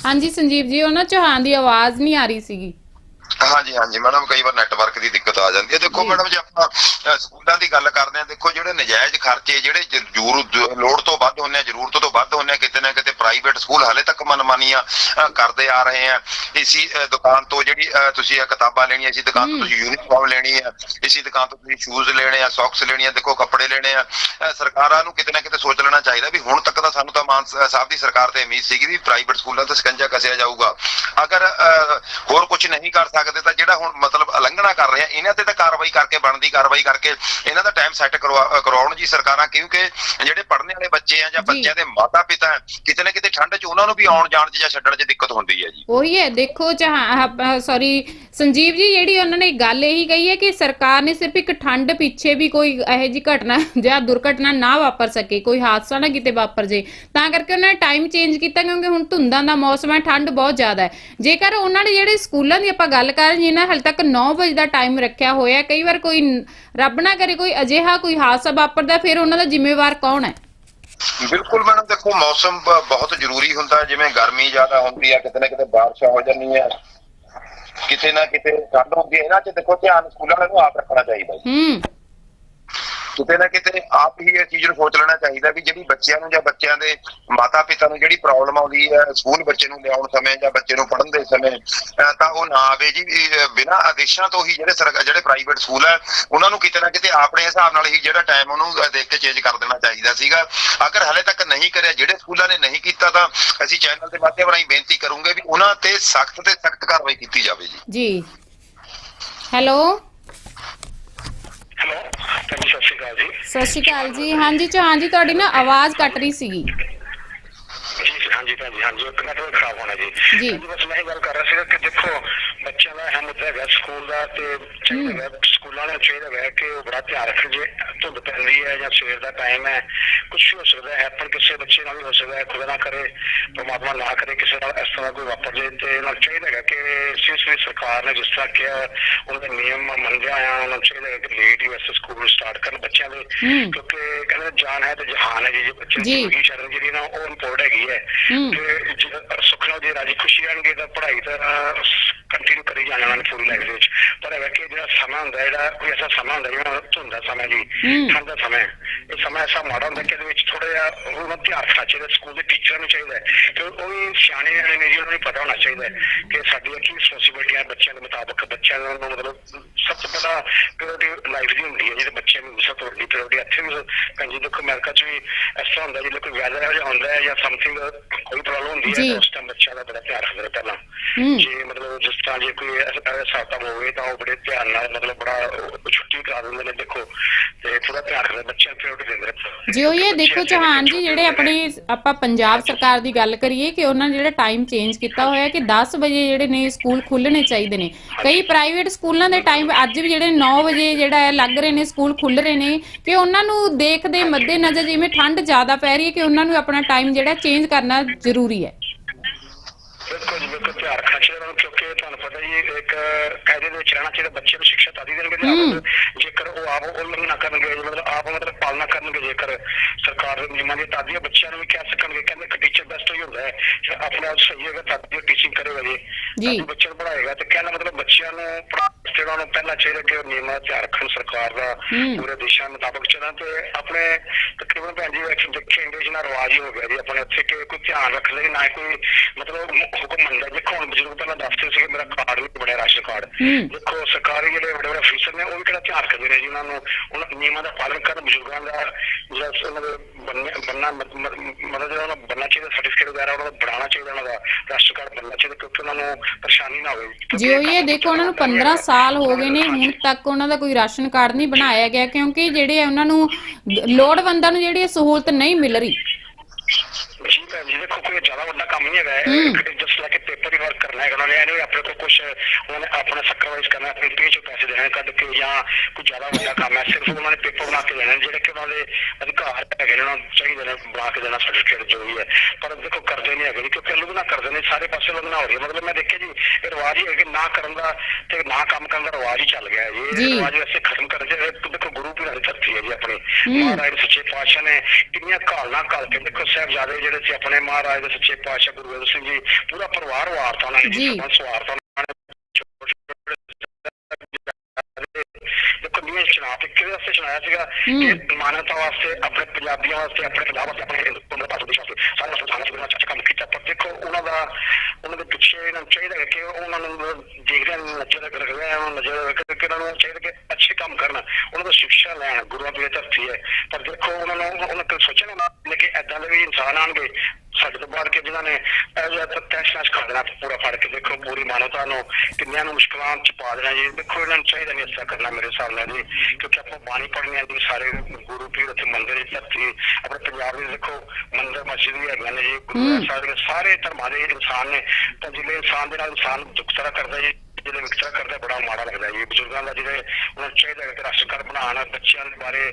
ਹਾਂਜੀ ਸੰਜੀਵ ਜੀ ਉਹ ਨਾ ਚੌਹਾਨ ਦੀ ਆਵਾਜ਼ ਨਹੀਂ ਆ ਰਹੀ ਸੀਗੀ। ਹਾਂਜੀ ਹਾਂਜੀ। ਮੈਡਮ ਕਈ ਵਾਰ ਨੈਟਵਰਕ ਦੀ ਦਿੱਕਤ ਆ ਜਾਂਦੀ ਹੈ। ਦੇਖੋ। ਮੈਡਮ ਜੇ ਆਪਾਂ ਸਕੂਲਾਂ ਦੀ ਗੱਲ ਕਰਦੇ ਹਾਂ ਦੇਖੋ ਜਿਹੜੇ ਨਜਾਇਜ਼ ਖਰਚੇ ਜਿਹੜੇ ਜ- ਜ਼ਰੂਰਤ ਲੋੜ ਤੋਂ ਵੱਧ ਹੁੰਨੇ ਆ ਜ਼ਰੂਰਤ ਤੋਂ ਵੱਧ ਹੁੰਨੇ ਆ ਕਿਤੇ ਨਾ ਕਿਤੇ ਪ੍ਰਾਈਵੇਟ ਸਕੂਲ ਹਾਲੇ ਤੱਕ ਮਨਮਾਨੀਆਂ ਕਰਦੇ ਆ ਰਹੇ ਆ। ਇਸੀ ਦੁਕਾਨ ਤੋਂ ਜਿਹੜੀ ਤੁਸੀਂ ਇਹ ਕਿਤਾਬਾਂ ਲੈਣੀਆਂ ਇਸੀ ਦੁਕਾਨ ਤੋਂ। ਤੁਸੀਂ ਯੂਨੀਫਾਰਮ ਲੈਣੀ ਹੈ ਇਸੀ ਦੁਕਾਨ ਤੋਂ ਤੁਸੀਂ ਸ਼ੂਜ਼ ਲੈਣੇ ਆ ਸੌਕਸ ਲੈਣੀ ਆ ਦੇਖੋ ਕੱਪੜੇ ਲੈਣੇ ਆ। ਸਰਕਾਰਾਂ ਨੂੰ ਕਿਤੇ ਨਾ ਕਿਤੇ ਸੋਚ ਲੈਣਾ ਚਾਹੀਦਾ ਵੀ ਹੁਣ ਤੱਕ ਤਾਂ ਸਾਨੂੰ ਤਾਂ ਮਾਨ ਸਾਹਿਬ ਦੀ ਸਰਕਾਰ ਤੇ ਉਮੀਦ ਸੀਗੀ ਵੀ ਪ੍ਰਾਈਵੇਟ ਸਕੂਲਾਂ ਤੇ ਸਕੰਜਾ ਕੱਸਿਆ ਜਾਊਗਾ। ਅਗਰ ਹੋਰ ਕੁਝ ਨਹੀਂ ਕਰ ਸਕਦੇ ਤਾਂ ਜਿਹੜਾ ਹੁਣ ਮਤਲਬ ਉਲੰਘਣਾ ਕਰ ਰਹੇ ਇਹਨਾਂ ਤੇ ਤਾਂ ਕਾਰਵਾਈ ਕਰਕੇ ਬਣਦੀ ਕਾਰਵਾਈ ਕਰਕੇ ਇਹਨਾਂ ਦਾ ਟਾਈਮ ਸੈੱਟ ਕਰਵਾਉਣ ਜੀ ਸਰਕਾਰਾਂ ਕਿਉਂਕਿ ਜਿਹੜੇ ਪੜ੍ਹਨੇ ਵਾਲੇ ਬੱਚੇ ਆ ਜਾਂ। ਬੱਚਿਆਂ ਦੇ ਮਾਤਾ ਪਿਤਾ ਹੈ, ਕਿਤੇ ਨਾ ਕਿਤੇ ਠੰਡ 'ਚ ਉਹਨਾਂ ਨੂੰ ਵੀ ਆਉਣ ਜਾਣ 'ਚ ਜਾਂ ਛੱਡਣ 'ਚ ਦਿੱਕਤ ਹੁੰਦੀ ਹੈ ਜੀ। ਉਹੀ ਹੈ ਦੇਖੋ ਚਾਹ ਸੌਰੀ ਸੰਜੀਵ ਜੀ ਜਿਹੜੀ ਉਹਨਾਂ ਨੇ ਗੱਲ ਇਹੀ ਕਹੀ ਹੈ ਕਿ ਸਰਕਾਰ ਨੇ ਸਿਰਫ ਇੱਕ ਠੰਡ ਪਿੱਛੇ ਵੀ ਕੋਈ ਇਹੋ ਜੀ ਘਟਨਾ ਜਾਂ ਦੁਰਘਟਨਾ ਨਾ ਵਾਪਰ ਸਕੇ ਕੋਈ ਹਾਦਸਾ ਨਾ ਕਿਤੇ ਵਾਪਰ ਜੇ। ਤਾਂ ਕਰਕੇ ਉਹਨਾਂ ਨੇ ਟਾਈਮ ਚੇਂਜ ਕੀਤਾ ਕਿਉਂਕਿ ਹੁਣ ਧੁੰਦਾਂ ਦਾ ਮੌਸਮ ਹੈ ਠੰਡ ਬਹੁਤ ਜ਼ਿਆਦਾ ਹੈ। ਜੇਕਰ ਉਹਨਾਂ ਨੇ ਜਿਹੜੇ ਸਕੂਲਾਂ ਦੀ ਆਪਾਂ ਗੱਲ ਕਰ ਰਹੇ ਜਿਨ੍ਹਾਂ ਹਾਲੇ ਤੱਕ 9 ਵਜੇ ਦਾ ਟਾਈਮ ਰੱਖਿਆ ਹੋਇਆ ਹੈ, ਕਈ ਵਾਰ ਕੋਈ ਨ- ਰੱਬ ਨਾ ਕਰੇ ਕੋਈ ਅਜਿਹਾ ਕੋਈ ਹਾਦਸਾ ਵਾਪਰਦਾ ਫਿਰ ਉਹਨਾਂ ਦਾ ਜ਼ਿੰਮੇਵਾਰ ਕੌਣ ਹੈ? ਬਿਲਕੁਲ ਮੈਡਮ ਦੇਖੋ ਮੌਸਮ ਬਹੁਤ ਜ਼ਰੂਰੀ ਹੁੰਦਾ ਹੈ, ਜਿਵੇਂ ਗਰਮੀ ਜ਼ਿਆਦਾ ਹੁੰਦੀ ਹੈ ਕਿਤੇ ਨਾ ਕਿਤੇ ਬਾਰਿਸ਼ਾਂ ਹੋ ਜਾਂਦੀਆਂ ਕਿਤੇ ਨਾ ਕਿਤੇ ਠੰਡ ਹੁੰਦੀ ਹੈ ਇਹਨਾਂ 'ਚ ਦੇਖੋ ਧਿਆਨ ਸਕੂਲਾਂ ਵਾਲਿਆਂ ਨੂੰ ਆਪ ਰੱਖਣਾ ਚਾਹੀਦਾ। ਜੀ। ਹੂੰ। ਕਿਤੇ ਨਾ ਕਿਤੇ ਆਪ ਹੀ ਇਹ ਚੀਜ਼ ਨੂੰ ਸੋਚ ਲੈਣਾ ਚਾਹੀਦਾ ਵੀ ਜਿਹੜੀ ਬੱਚਿਆਂ ਨੂੰ ਜਾਂ ਬੱਚਿਆਂ ਦੇ ਮਾਤਾ ਪਿਤਾ ਨੂੰ ਜਿਹੜੀ ਪ੍ਰੋਬਲਮ ਆਉਂਦੀ ਹੈ ਸਕੂਲ ਬੱਚੇ ਨੂੰ ਲਿਆਉਣ ਸਮੇਂ ਜਾਂ ਬੱਚੇ ਨੂੰ ਪੜ੍ਹਨ ਦੇ ਸਮੇਂ ਤਾਂ ਉਹ ਨਾ ਆਵੇ ਜੀ ਬਿਨਾਂ ਆਦੇਸ਼ਾਂ ਤੋਂ ਹੀ ਜਿਹੜੇ ਜਿਹੜੇ ਪ੍ਰਾਈਵੇਟ ਸਕੂਲ ਹੈ, ਉਹਨਾਂ ਨੂੰ ਕਿਤੇ ਨਾ ਕਿਤੇ ਆਪਣੇ ਹਿਸਾਬ ਨਾਲ ਹੀ ਜਿਹੜਾ ਟਾਈਮ ਉਹਨੂੰ ਦੇਖ ਕੇ ਚੇਂਜ ਕਰ ਦੇਣਾ ਚਾਹੀਦਾ ਸੀਗਾ। ਅਗਰ ਹਲੇ ਤੱਕ ਨਹੀਂ ਕਰਿਆ, ਜਿਹੜੇ ਸਕੂਲਾਂ ਨੇ ਨਹੀਂ ਕੀਤਾ ਤਾਂ ਅਸੀਂ ਚੈਨਲ ਦੇ ਮਾਧਿਅਮ ਰਾਹੀਂ ਬੇਨਤੀ ਕਰੂੰਗੇ ਵੀ ਉਹਨਾਂ ਤੇ ਸਖਤ ਤੇ ਸਖਤ ਕਾਰਵਾਈ ਕੀਤੀ ਜਾਵੇ ਜੀ। ਜੀ। ਹੈਲੋ ਹਾਂਜੀ ਸਤਿ ਸ਼੍ਰੀ ਅਕਾਲ ਜੀ। ਸਤਿ ਸ਼੍ਰੀ ਅਕਾਲ ਜੀ। ਹਾਂਜੀ ਚੌਹਾਨ ਜੀ ਤੁਹਾਡੀ ਨਾ ਆਵਾਜ਼ ਕੱਟ ਰਹੀ ਸੀਗੀ। ਜੀ ਹਾਂਜੀ ਭੈਣ ਜੀ ਹਾਂਜੀ ਇੱਕ ਨੈਟਵਰਕ ਖਰਾਬ ਹੋਣਾ ਜੀ। ਜੀ। ਹਾਂਜੀ, ਬਸ ਮੈਂ ਇਹ ਗੱਲ ਕਰ ਰਿਹਾ ਸੀਗਾ ਕਿ ਦੇਖੋ ਬੱਚਿਆਂ ਦਾ ਅਹਿਮ ਮੁੱਦਾ ਹੈਗਾ ਸਕੂਲ ਦਾ ਤੇ ਚਾਹੀਦਾ ਹੈਗਾ ਸਕੂਲਾਂ ਨੂੰ ਚਾਹੀਦਾ ਹੈਗਾ ਕਿ ਉਹ ਬੜਾ ਧਿਆਨ ਰੱਖਣ ਜੇ ਧੁੰਦ ਪੈਂਦੀ ਹੈ ਜਾਂ ਸਵੇਰ ਦਾ ਟਾਈਮ ਹੈ ਕੁਝ ਵੀ ਹੋ ਸਕਦਾ ਹੈ ਪਰ ਕਿਸੇ ਬੱਚੇ ਨਾਲ ਵੀ ਹੋ ਸਕਦਾ ਹੈ ਖੁਦਾ ਨਾ ਕਰੇ ਪਰਮਾਤਮਾ ਨਾ ਕਰੇ ਕਿਸੇ ਨਾਲ ਇਸ ਤਰ੍ਹਾਂ ਕੋਈ ਵਾਪਰ ਜੇ ਤੇ ਨਾਲ ਚਾਹੀਦਾ ਹੈਗਾ ਕਿ ਸੀਰੀਅਸਲੀ ਸਰਕਾਰ ਨੇ ਜਿਸ ਤਰ੍ਹਾਂ ਕਿਹਾ ਉਹਨਾਂ ਦੇ ਨਿਯਮ ਮੰਨਦਿਆਂ ਆ ਉਹਨਾਂ ਚਾਹੀਦਾ ਹੈਗਾ ਕਿ ਲੇਟ ਹੀ ਵੈਸੇ ਸਕੂਲ ਸਟਾਰਟ ਕਰਨ ਬੱਚਿਆਂ ਦੇ ਹੂੰ। ਕਿਉਂਕਿ ਕਹਿੰਦੇ ਜਾਨ ਹੈ ਤੇ ਜਹਾਨ ਹੈ ਜੀ ਬੱਚੇ ਜੀ। ਦੀ ਸ਼ਰਨ ਜਿਹੜੀ ਨਾ ਉਹ ਇੰਪੋਰਟ ਹੈਗੀ ਹੈ ਹੂੰ। ਤੇ ਸੁਖਨਾ ਦੀ ਰਾਜੀ ਖੁਸ਼ੀ ਰਹਿਣਗੇ ਤਾਂ ਪੜ੍ਹਾਈ ਤਾਂ ਕੰਟੀਨਿਊ ਕਰੀ ਜਾਣਾ ਉਹਨਾਂ ਨੇ ਪੂਰੀ ਲਾਈਫ ਦੇ ਵਿੱਚ ਪਰ ਇਹ ਕਿ ਜਿਹੜਾ ਸਮਾਂ ਹੁੰਦਾ ਹੈ, ਜਿਹੜਾ ਕੋਈ ਐਸਾ ਸਮਾਂ ਹੁੰਦਾ ਜਿਵੇਂ ਧੁੰਦ ਦਾ ਸਮਾਂ ਜੀ ਹੂੰ। ਠੰਡ ਦਾ ਸਮਾਂ ਹੈ। ਇਹ ਸਮਾਂ ਐਸਾ ਮਾੜਾ ਹੁੰਦਾ ਕਿ ਇਹਦੇ ਵਿੱਚ ਥੋੜਾ ਜਿਹਾ ਉਹਨਾਂ ਧਿਆਨ ਰੱਖਣਾ ਚਾਹੀਦਾ ਸਕੂਲ ਦੇ ਟੀਚਰਾਂ ਨੂੰ ਚਾਹੀਦਾ ਕਿ ਉਹ ਵੀ ਸਿਆਣੇ ਨੇ ਜੀ ਉਹਨਾਂ ਨੂੰ ਪਤਾ ਹੋਣਾ ਚਾਹੀਦਾ ਕਿ ਸਾਡੀਆਂ ਕੀ ਰਿਸਪੌਂਸਿਬਿਲਟੀਆਂ ਬੱਚਿਆਂ ਦੇ ਮੁਤਾਬਕ। ਬੱਚਿਆਂ ਨੂੰ ਮਤਲਬ ਸਭ ਤੋਂ ਪਹਿਲਾਂ ਪ੍ਰਾਇੋਰਟੀ ਲਾਈਫ ਦੀ ਹੁੰਦੀ ਹੈ ਜਿਹਦੇ ਬੱਚੇ ਨੂੰ ਸਭ ਤੋਂ ਵੱਡੀ ਪ੍ਰਾਇੋਰਟੀ ਇੱਥੇ ਵੀ ਕੰਜੀ ਦੇਖੋ ਅਮਰੀਕਾ 'ਚ ਵੀ ਇਸ ਤਰ੍ਹਾਂ ਹੁੰਦਾ ਜਦੋਂ ਕੋਈ ਵੈਦਰ ਜਿਹਾ ਹੁੰਦਾ ਹੈ ਜਾਂ ਸਮਥਿੰਗ ਕੋਈ ਪ੍ਰੋਬਲਮ ਹੁੰਦੀ ਹੈ। ਤਾਂ ਉਸ ਟਾਈਮ ਬੱਚਿਆਂ ਦਾ ਬੜਾ ਧਿਆਨ ਰੱਖਦੇ ਪਹਿਲਾਂ। ਜੇ ਮਤਲਬ ਜਿਸ ਤਰ੍ਹਾਂ ਜੇ ਕੋਈ ਸਾਤਾ ਹੋਵੇ ਤਾਂ ਉਹ ਬੜੇ ਧਿਆਨ ਨਾਲ ਮਤਲਬ ਬੜਾ ਛੁੱਟੀ ਕਰਾ ਦਿੰਦੇ ਨੇ ਦੇਖੋ। ਤੇ ਪੂਰਾ ਧਿਆਨ ਰੱਖਦੇ ਬੱਚਿਆਂ ਨੂੰ ਜੀ ਉਹ ਇਹ ਦੇਖੋ ਚੌਹਾਨ ਜੀ ਜਿਹੜੇ ਆਪਣੇ ਆਪਾਂ ਪੰਜਾਬ ਸਰਕਾਰ ਦੀ ਗੱਲ ਕਰੀਏ ਕਿ ਉਹਨਾਂ ਨੇ ਜਿਹੜਾ ਟਾਈਮ ਚੇਂਜ ਕੀਤਾ ਹੋਇਆ ਕਿ 10 ਵਜੇ ਜਿਹੜੇ ਨੇ ਸਕੂਲ ਖੁੱਲਣੇ ਚਾਹੀਦੇ ਨੇ। ਕਈ ਪ੍ਰਾਈਵੇਟ ਸਕੂਲਾਂ ਦੇ ਟਾਈਮ ਅੱਜ ਵੀ ਜਿਹੜੇ 9 ਵਜੇ ਜਿਹੜਾ ਹੈ ਲੱਗ ਰਹੇ ਨੇ ਸਕੂਲ ਖੁੱਲ ਰਹੇ ਨੇ ਕਿ ਉਹਨਾਂ ਨੂੰ ਦੇਖਦੇ ਮੱਦੇ ਨਜ਼ਰ ਜਿਵੇਂ ਠੰਡ ਜ਼ਿਆਦਾ ਪੈ ਰਹੀ ਹੈ ਕਿ ਉਹਨਾਂ ਨੂੰ ਆਪਣਾ ਟਾਈਮ ਜਿਹੜਾ ਚੇਂਜ ਕਰਨਾ ਜ਼ਰੂਰੀ ਹੈ। ਬਿਲਕੁਲ ਜੀ ਬਿਲਕੁਲ ਧਿਆਨ ਰੱਖਣਾ ਚਾਹੀਦਾ ਕਿਉਂਕਿ ਤੁਹਾਨੂੰ ਪਤਾ ਜੀ ਇੱਕ ਕਾਇਦੇ ਦੇ ਵਿੱਚ ਰਹਿਣਾ ਚਾਹੀਦਾ ਬੱਚੇ ਨੂੰ ਸਿੱਖਿਆ ਤਾਦੀ ਦੇਣਗੇ ਤੇ ਹੂੰ। ਆਪ ਜੇਕਰ ਉਹ ਆਪ ਉਲੰਘਣਾ ਕਰਨਗੇ ਮਤਲਬ ਆਪ ਮਤਲਬ ਪਾਲਣਾ ਕਰਨਗੇ ਜੇਕਰ ਸਰਕਾਰ ਦੇ ਨਿਯਮਾਂ ਦੀ ਤਾਦੀਆਂ ਬੱਚਿਆਂ ਨੂੰ ਵੀ ਕਹਿ ਸਕਣਗੇ ਕਹਿੰਦੇ ਕਿ ਟੀਚਰ ਬੈਸਟ ਹੀ ਹੁੰਦਾ ਹੈ ਜੇ ਆਪਣੇ ਆਪ ਸਹੀ ਹੈਗਾ ਤਾਦੀ ਟੀਚਿੰਗ ਕਰੇਗਾ ਜੀ ਜੀ। ਤਾਦੀ ਬੱਚੇ ਨੂੰ ਪੜਾਏਗਾ ਤੇ ਕਹਿੰਦਾ ਮਤਲਬ ਬੱਚਿਆਂ ਨੂੰ ਪੜ੍ਹਾਉਣ ਉਹਨਾਂ ਨੂੰ ਪਹਿਲਾਂ ਚਾਹੀਦਾ ਕਿ ਉਹ ਨਿਯਮਾਂ ਦਾ ਧਿਆਨ ਰੱਖਣ ਸਰਕਾਰ ਦਾ ਹੂੰ। ਪੂਰੇ ਦੇਸ਼ਾਂ ਮੁਤਾਬਕ ਚੱਲਣ ਤੇ ਆਪਣੇ ਤਕਰੀਬਨ ਭੈਣ ਜੀ ਇੱਕ ਦੇਖੇ ਇੰਡੀਆ ਨਾਲ ਰਿਵਾਜ ਹੀ ਹੋ ਗਿਆ ਜੀ ਆਪਣੇ ਇੱਥੇ ਕਿ ਕੋਈ ਧਿਆਨ ਰੱਖ ਲਈ ਨਾ ਕੋਈ ਮਤਲਬ ਹੁਕਮ ਮੰਨਦਾ ਦੇਖੋ ਹੁਣ ਬਜ਼ੁਰਗ ਪਹਿਲਾਂ ਦੱਸਦੇ ਸੀ ਕਿ ਮੇਰਾ ਕਾਰਡ ਵੀ ਬਣਿਆ ਰਾਸ਼ਨ ਕਾਰਡ। ਦੇਖੋ ਸਰਕਾਰੀ ਜਿਹੜੇ ਵੱਡੇ ਵੱਡੇ ਅਫੀਸਰ ਨੇ ਉਹ ਵੀ ਕਿਹੜਾ ਧਿਆਨ ਰੱਖਦੇ ਨੇ ਜੀ ਉਹਨਾਂ ਨੂੰ? ਉਹਨਾਂ ਨਿਯਮਾਂ ਦਾ ਪਾਲਣ ਕਰਨ ਬਜ਼ੁਰਗਾਂ ਦਾ ਜਿਹੜਾ ਉਹਨਾਂ ਦੇ ਬੰਨੇ- ਬੰਨਾ ਮਤ- ਮਤ- ਮਤਲਬ ਜਿਹੜਾ ਉਹਨਾਂ ਬੰਨਾ ਚਾਹੀਦਾ ਸਰਟੀਫਿਕੇਟ ਵਗੈਰਾ ਉਹਨਾਂ ਦਾ ਬਣਾਉਣਾ ਚਾਹੀਦਾ ਉਹਨਾਂ ਦਾ ਰਾਸ਼ਨ ਕਾਰਡ ਬਣਨਾ ਚਾਹੀਦਾ ਕਿਉਂਕਿ ਉਹਨਾਂ ਨੂੰ ਪਰੇਸ਼ਾਨੀ ਨਾ ਹੋਵੇ। ਜੀ ਉਹ ਇਹ ਦੇਖੋ ਉਹਨਾਂ ਨੂੰ 15 ਸਾਲ ਹੋ ਗਏ ਨੇ ਹੁਣ ਤੱਕ ਉਹਨਾਂ ਦਾ ਕੋਈ ਰਾਸ਼ਨ ਕਾਰਡ ਨਹੀਂ ਬਣਾਇਆ ਗਿਆ ਕਿਉਂਕਿ ਜਿਹੜੇ ਉਹਨਾਂ ਨੂੰ ਲੋੜਵੰਦਾਂ ਨੂੰ ਜਿਹੜੀ ਸਹੂਲਤ ਨਹੀਂ ਮਿਲ ਰਹੀ ਜੀ ਭੈਣ ਜੀ ਦੇਖੋ ਕੋਈ ਜ਼ਿਆਦਾ ਵੱਡਾ ਕੰਮ ਨਹੀਂ ਹੈਗਾ ਹੂੰ। ਜਸਟ ਲਾਈਕ ਪੇਪਰ ਹੀ ਵਰਕ ਕਰਨਾ ਹੈਗਾ ਉਹਨਾਂ ਨੇ ਇਹਨੂੰ ਆਪਣੇ ਕੋਲ ਕੁਝ ਉਹਨਾਂ ਨੇ ਆਪਣਾ ਸੈਕਰੀਫਾਈਸ ਕਰਨਾ ਆਪਣੇ ਪੇਜ ਤੋਂ ਪੈਸੇ ਦੇਣੇ ਕੱਢ ਕੇ ਜਾਂ ਕੋਈ ਜ਼ਿਆਦਾ ਵੱਡਾ ਕੰਮ ਹੈ ਸਿਰਫ ਉਹਨਾਂ ਨੇ ਪੇਪਰ ਬਣਾ ਕੇ ਦੇਣੇ ਜਿਹੜੇ ਕਿ ਉਹਨਾਂ ਦੇ ਅਧਿਕਾਰ ਹੈਗੇ ਨੇ ਉਹਨਾਂ ਨੂੰ ਚਾਹੀਦੇ ਨੇ ਬਣਾ ਕੇ ਦੇਣਾ ਸਰਟੀਫਿਕੇਟ ਜੋ ਵੀ ਹੈ ਪਰ ਦੇਖੋ ਕਰਦੇ ਨਹੀਂ ਹੈਗੇ ਜੀ, ਕਿਉਂਕਿ ਲੋਕ ਨਾ ਕਰਦੇ ਨੇ ਸਾਰੇ ਪਾਸੇ ਲੋਕ ਨਾ ਹੋ ਰਹੀ ਹੈ। ਮਤਲਬ ਮੈਂ ਦੇਖਿਆ ਜੀ ਇਹ ਰਿਵਾਜ ਹੀ ਹੈ ਕਿ ਨਾ ਕਰਨ ਦਾ ਤੇ ਨਾ ਕੰਮ ਕਰਨ ਦਾ ਰਿਵਾਜ ਹੀ ਚੱਲ ਗਿਆ ਹੈ ਜੀ ਜੀ। ਇਹ ਰਿਵਾਜ ਵੈਸੇ ਖਤਮ ਕਰਨ ਦੇ ਦੇਖੋ ਗੁਰੂ ਪੀਰਾਂ ਦੀ ਧਰਤੀ ਹੈ ਜੀ ਆਪਣੀ ਹੂੰ। ਮਹਾਰਾਜ ਸੱਚੇ ਪਾਤਸ਼ਾਹ ਨੇ ਕਿੰਨੀਆਂ ਘਾਲਣਾ ਘਾਲ ਕੇ ਦੇਖੋ ਸਾਹਿਬਜ਼ਾਦੇ ਜਿਹੜੇ ਸੀ ਆਪਣੇ ਮਹਾਰਾਜ ਦੇ ਸੱਚੇ ਪਾਤਸ਼ਾਹ ਗੁਰੂ ਗੋਬਿੰਦ ਸਿੰਘ ਜੀ ਪੂਰਾ ਪਰਿਵਾਰ ਵਾਰਤਾ ਉਹਨਾਂ ਨੇ ਜੀ। ਸਮਾਂ ਸਵਾਰਤਾ ਉਹਨਾਂ ਨੇ ਚੁਣਾਵ ਤੇ ਕਿਹਦੇ ਵਾਸਤੇ ਚੁਣਾਇਆ ਸੀਗਾ। ਕਿ ਮਾਨਵਤਾ ਵਾਸਤੇ ਆਪਣੇ ਪੰਜਾਬੀਆਂ ਵਾਸਤੇ ਆਪਣੇ ਪੰਜਾਬ ਵਾਸਤੇ ਆਪਣੇ ਦੇ ਪਾਸੇ ਵਾਸਤੇ ਸਾਰੇ ਵਾਸਤੇ ਸਾਰਾ ਜਿਹੜਾ ਅੱਛਾ ਕੰਮ ਕੀਤਾ। ਪਰ ਦੇਖੋ ਉਹਨਾਂ ਦਾ ਉਹਨਾਂ ਦੇ ਪਿੱਛੇ ਇਹਨਾਂ ਨੂੰ ਚਾਹੀਦਾ ਕਿ ਉਹਨਾਂ ਨੂੰ ਦੇਖਦੇ ਨਜ਼ਰ ਰੱਖਦੇ ਆ ਉਹਨਾਂ ਨਜ਼ਰ ਰੱਖ ਕੇ ਉਹਨਾਂ ਨੂੰ ਚਾਹੀਦਾ ਕਿ ਅੱਛੇ ਕੰਮ ਕਰਨ। ਉਹਨਾਂ ਤੋਂ ਸਿੱਖਿਆ ਲੈਣ ਗੁਰੂਆਂ ਦੀ ਧਰਤੀ ਹੈ। ਪਰ ਦੇਖੋ ਉਹਨਾਂ ਨੂੰ ਉਹਨਾਂ ਕੋਲ ਸੋਚਣਾ ਨਾ ਕਿ ਐਦਾਂ ਦੇ ਵੀ ਇਨਸਾਨ ਆਣਗੇ ਸਾਡੇ ਤੋਂ ਬਾਅਦ ਕਿ ਜਿਨ੍ਹਾਂ ਨੇ ਇਹ ਜਿਹਾ ਤੈਸ਼ ਨੈਸ਼ ਕਰ ਦੇਣਾ ਪੂਰਾ ਫੜ ਕੇ ਦੇਖੋ ਪੂਰੀ ਮਾਨਵਤਾ ਨੂੰ ਕਿੰਨਿਆਂ ਨੂੰ ਮੁਸ਼ਕਲਾਂ ਚ ਪਾ ਦੇਣਾ ਜੀ। ਦੇਖੋ ਇਹਨਾਂ ਨੂੰ ਚਾਹੀਦਾ ਨਹੀਂ ਐਸਾ ਕਰਨਾ ਮੇਰੇ ਹਿਸਾਬ ਨਾਲ ਜੀ। ਕਿਉਂਕਿ ਆਪਾਂ ਬਾਣੀ ਪੜ੍ਹਨੀ ਹੈ ਜੀ ਸਾਰੇ ਗੁਰੂ ਪੀਰ ਉੱਥੇ ਮੰਦਿਰ ਦੀ ਧਰਤੀ ਆਪਣੇ ਪੰਜਾਬ ਵਿੱਚ ਦੇਖੋ ਮੰਦਿਰ ਮਸਜਿਦ ਵੀ ਹੈਗੀਆਂ ਨੇ ਜੀ ਗੁਰੂ ਸਾਹਿਬ ਦੇ ਸਾਰੇ ਧਰਮਾਂ ਦੇ ਇਨਸਾਨ ਨੇ। ਤਾਂ ਜਿਹੜੇ ਇਨਸਾਨ ਦੇ ਨਾਲ ਇਨਸਾਨ ਦੁਖਤਰਾ ਕਰਦਾ ਜੀ ਜਿਹੜੇ ਵਿਕਤਰਾ ਕਰਦਾ ਬੜਾ ਮਾੜਾ ਲੱਗਦਾ ਜੀ। ਬਜ਼ੁਰਗਾਂ ਦਾ ਜਿਹੜੇ ਉਹਨਾਂ ਚਾਹੀਦਾ ਕਿ ਰਾਸ਼ਨ ਕਾਰਡ ਬਣਾਉਣ ਬੱਚਿਆਂ ਦੇ ਬਾਰੇ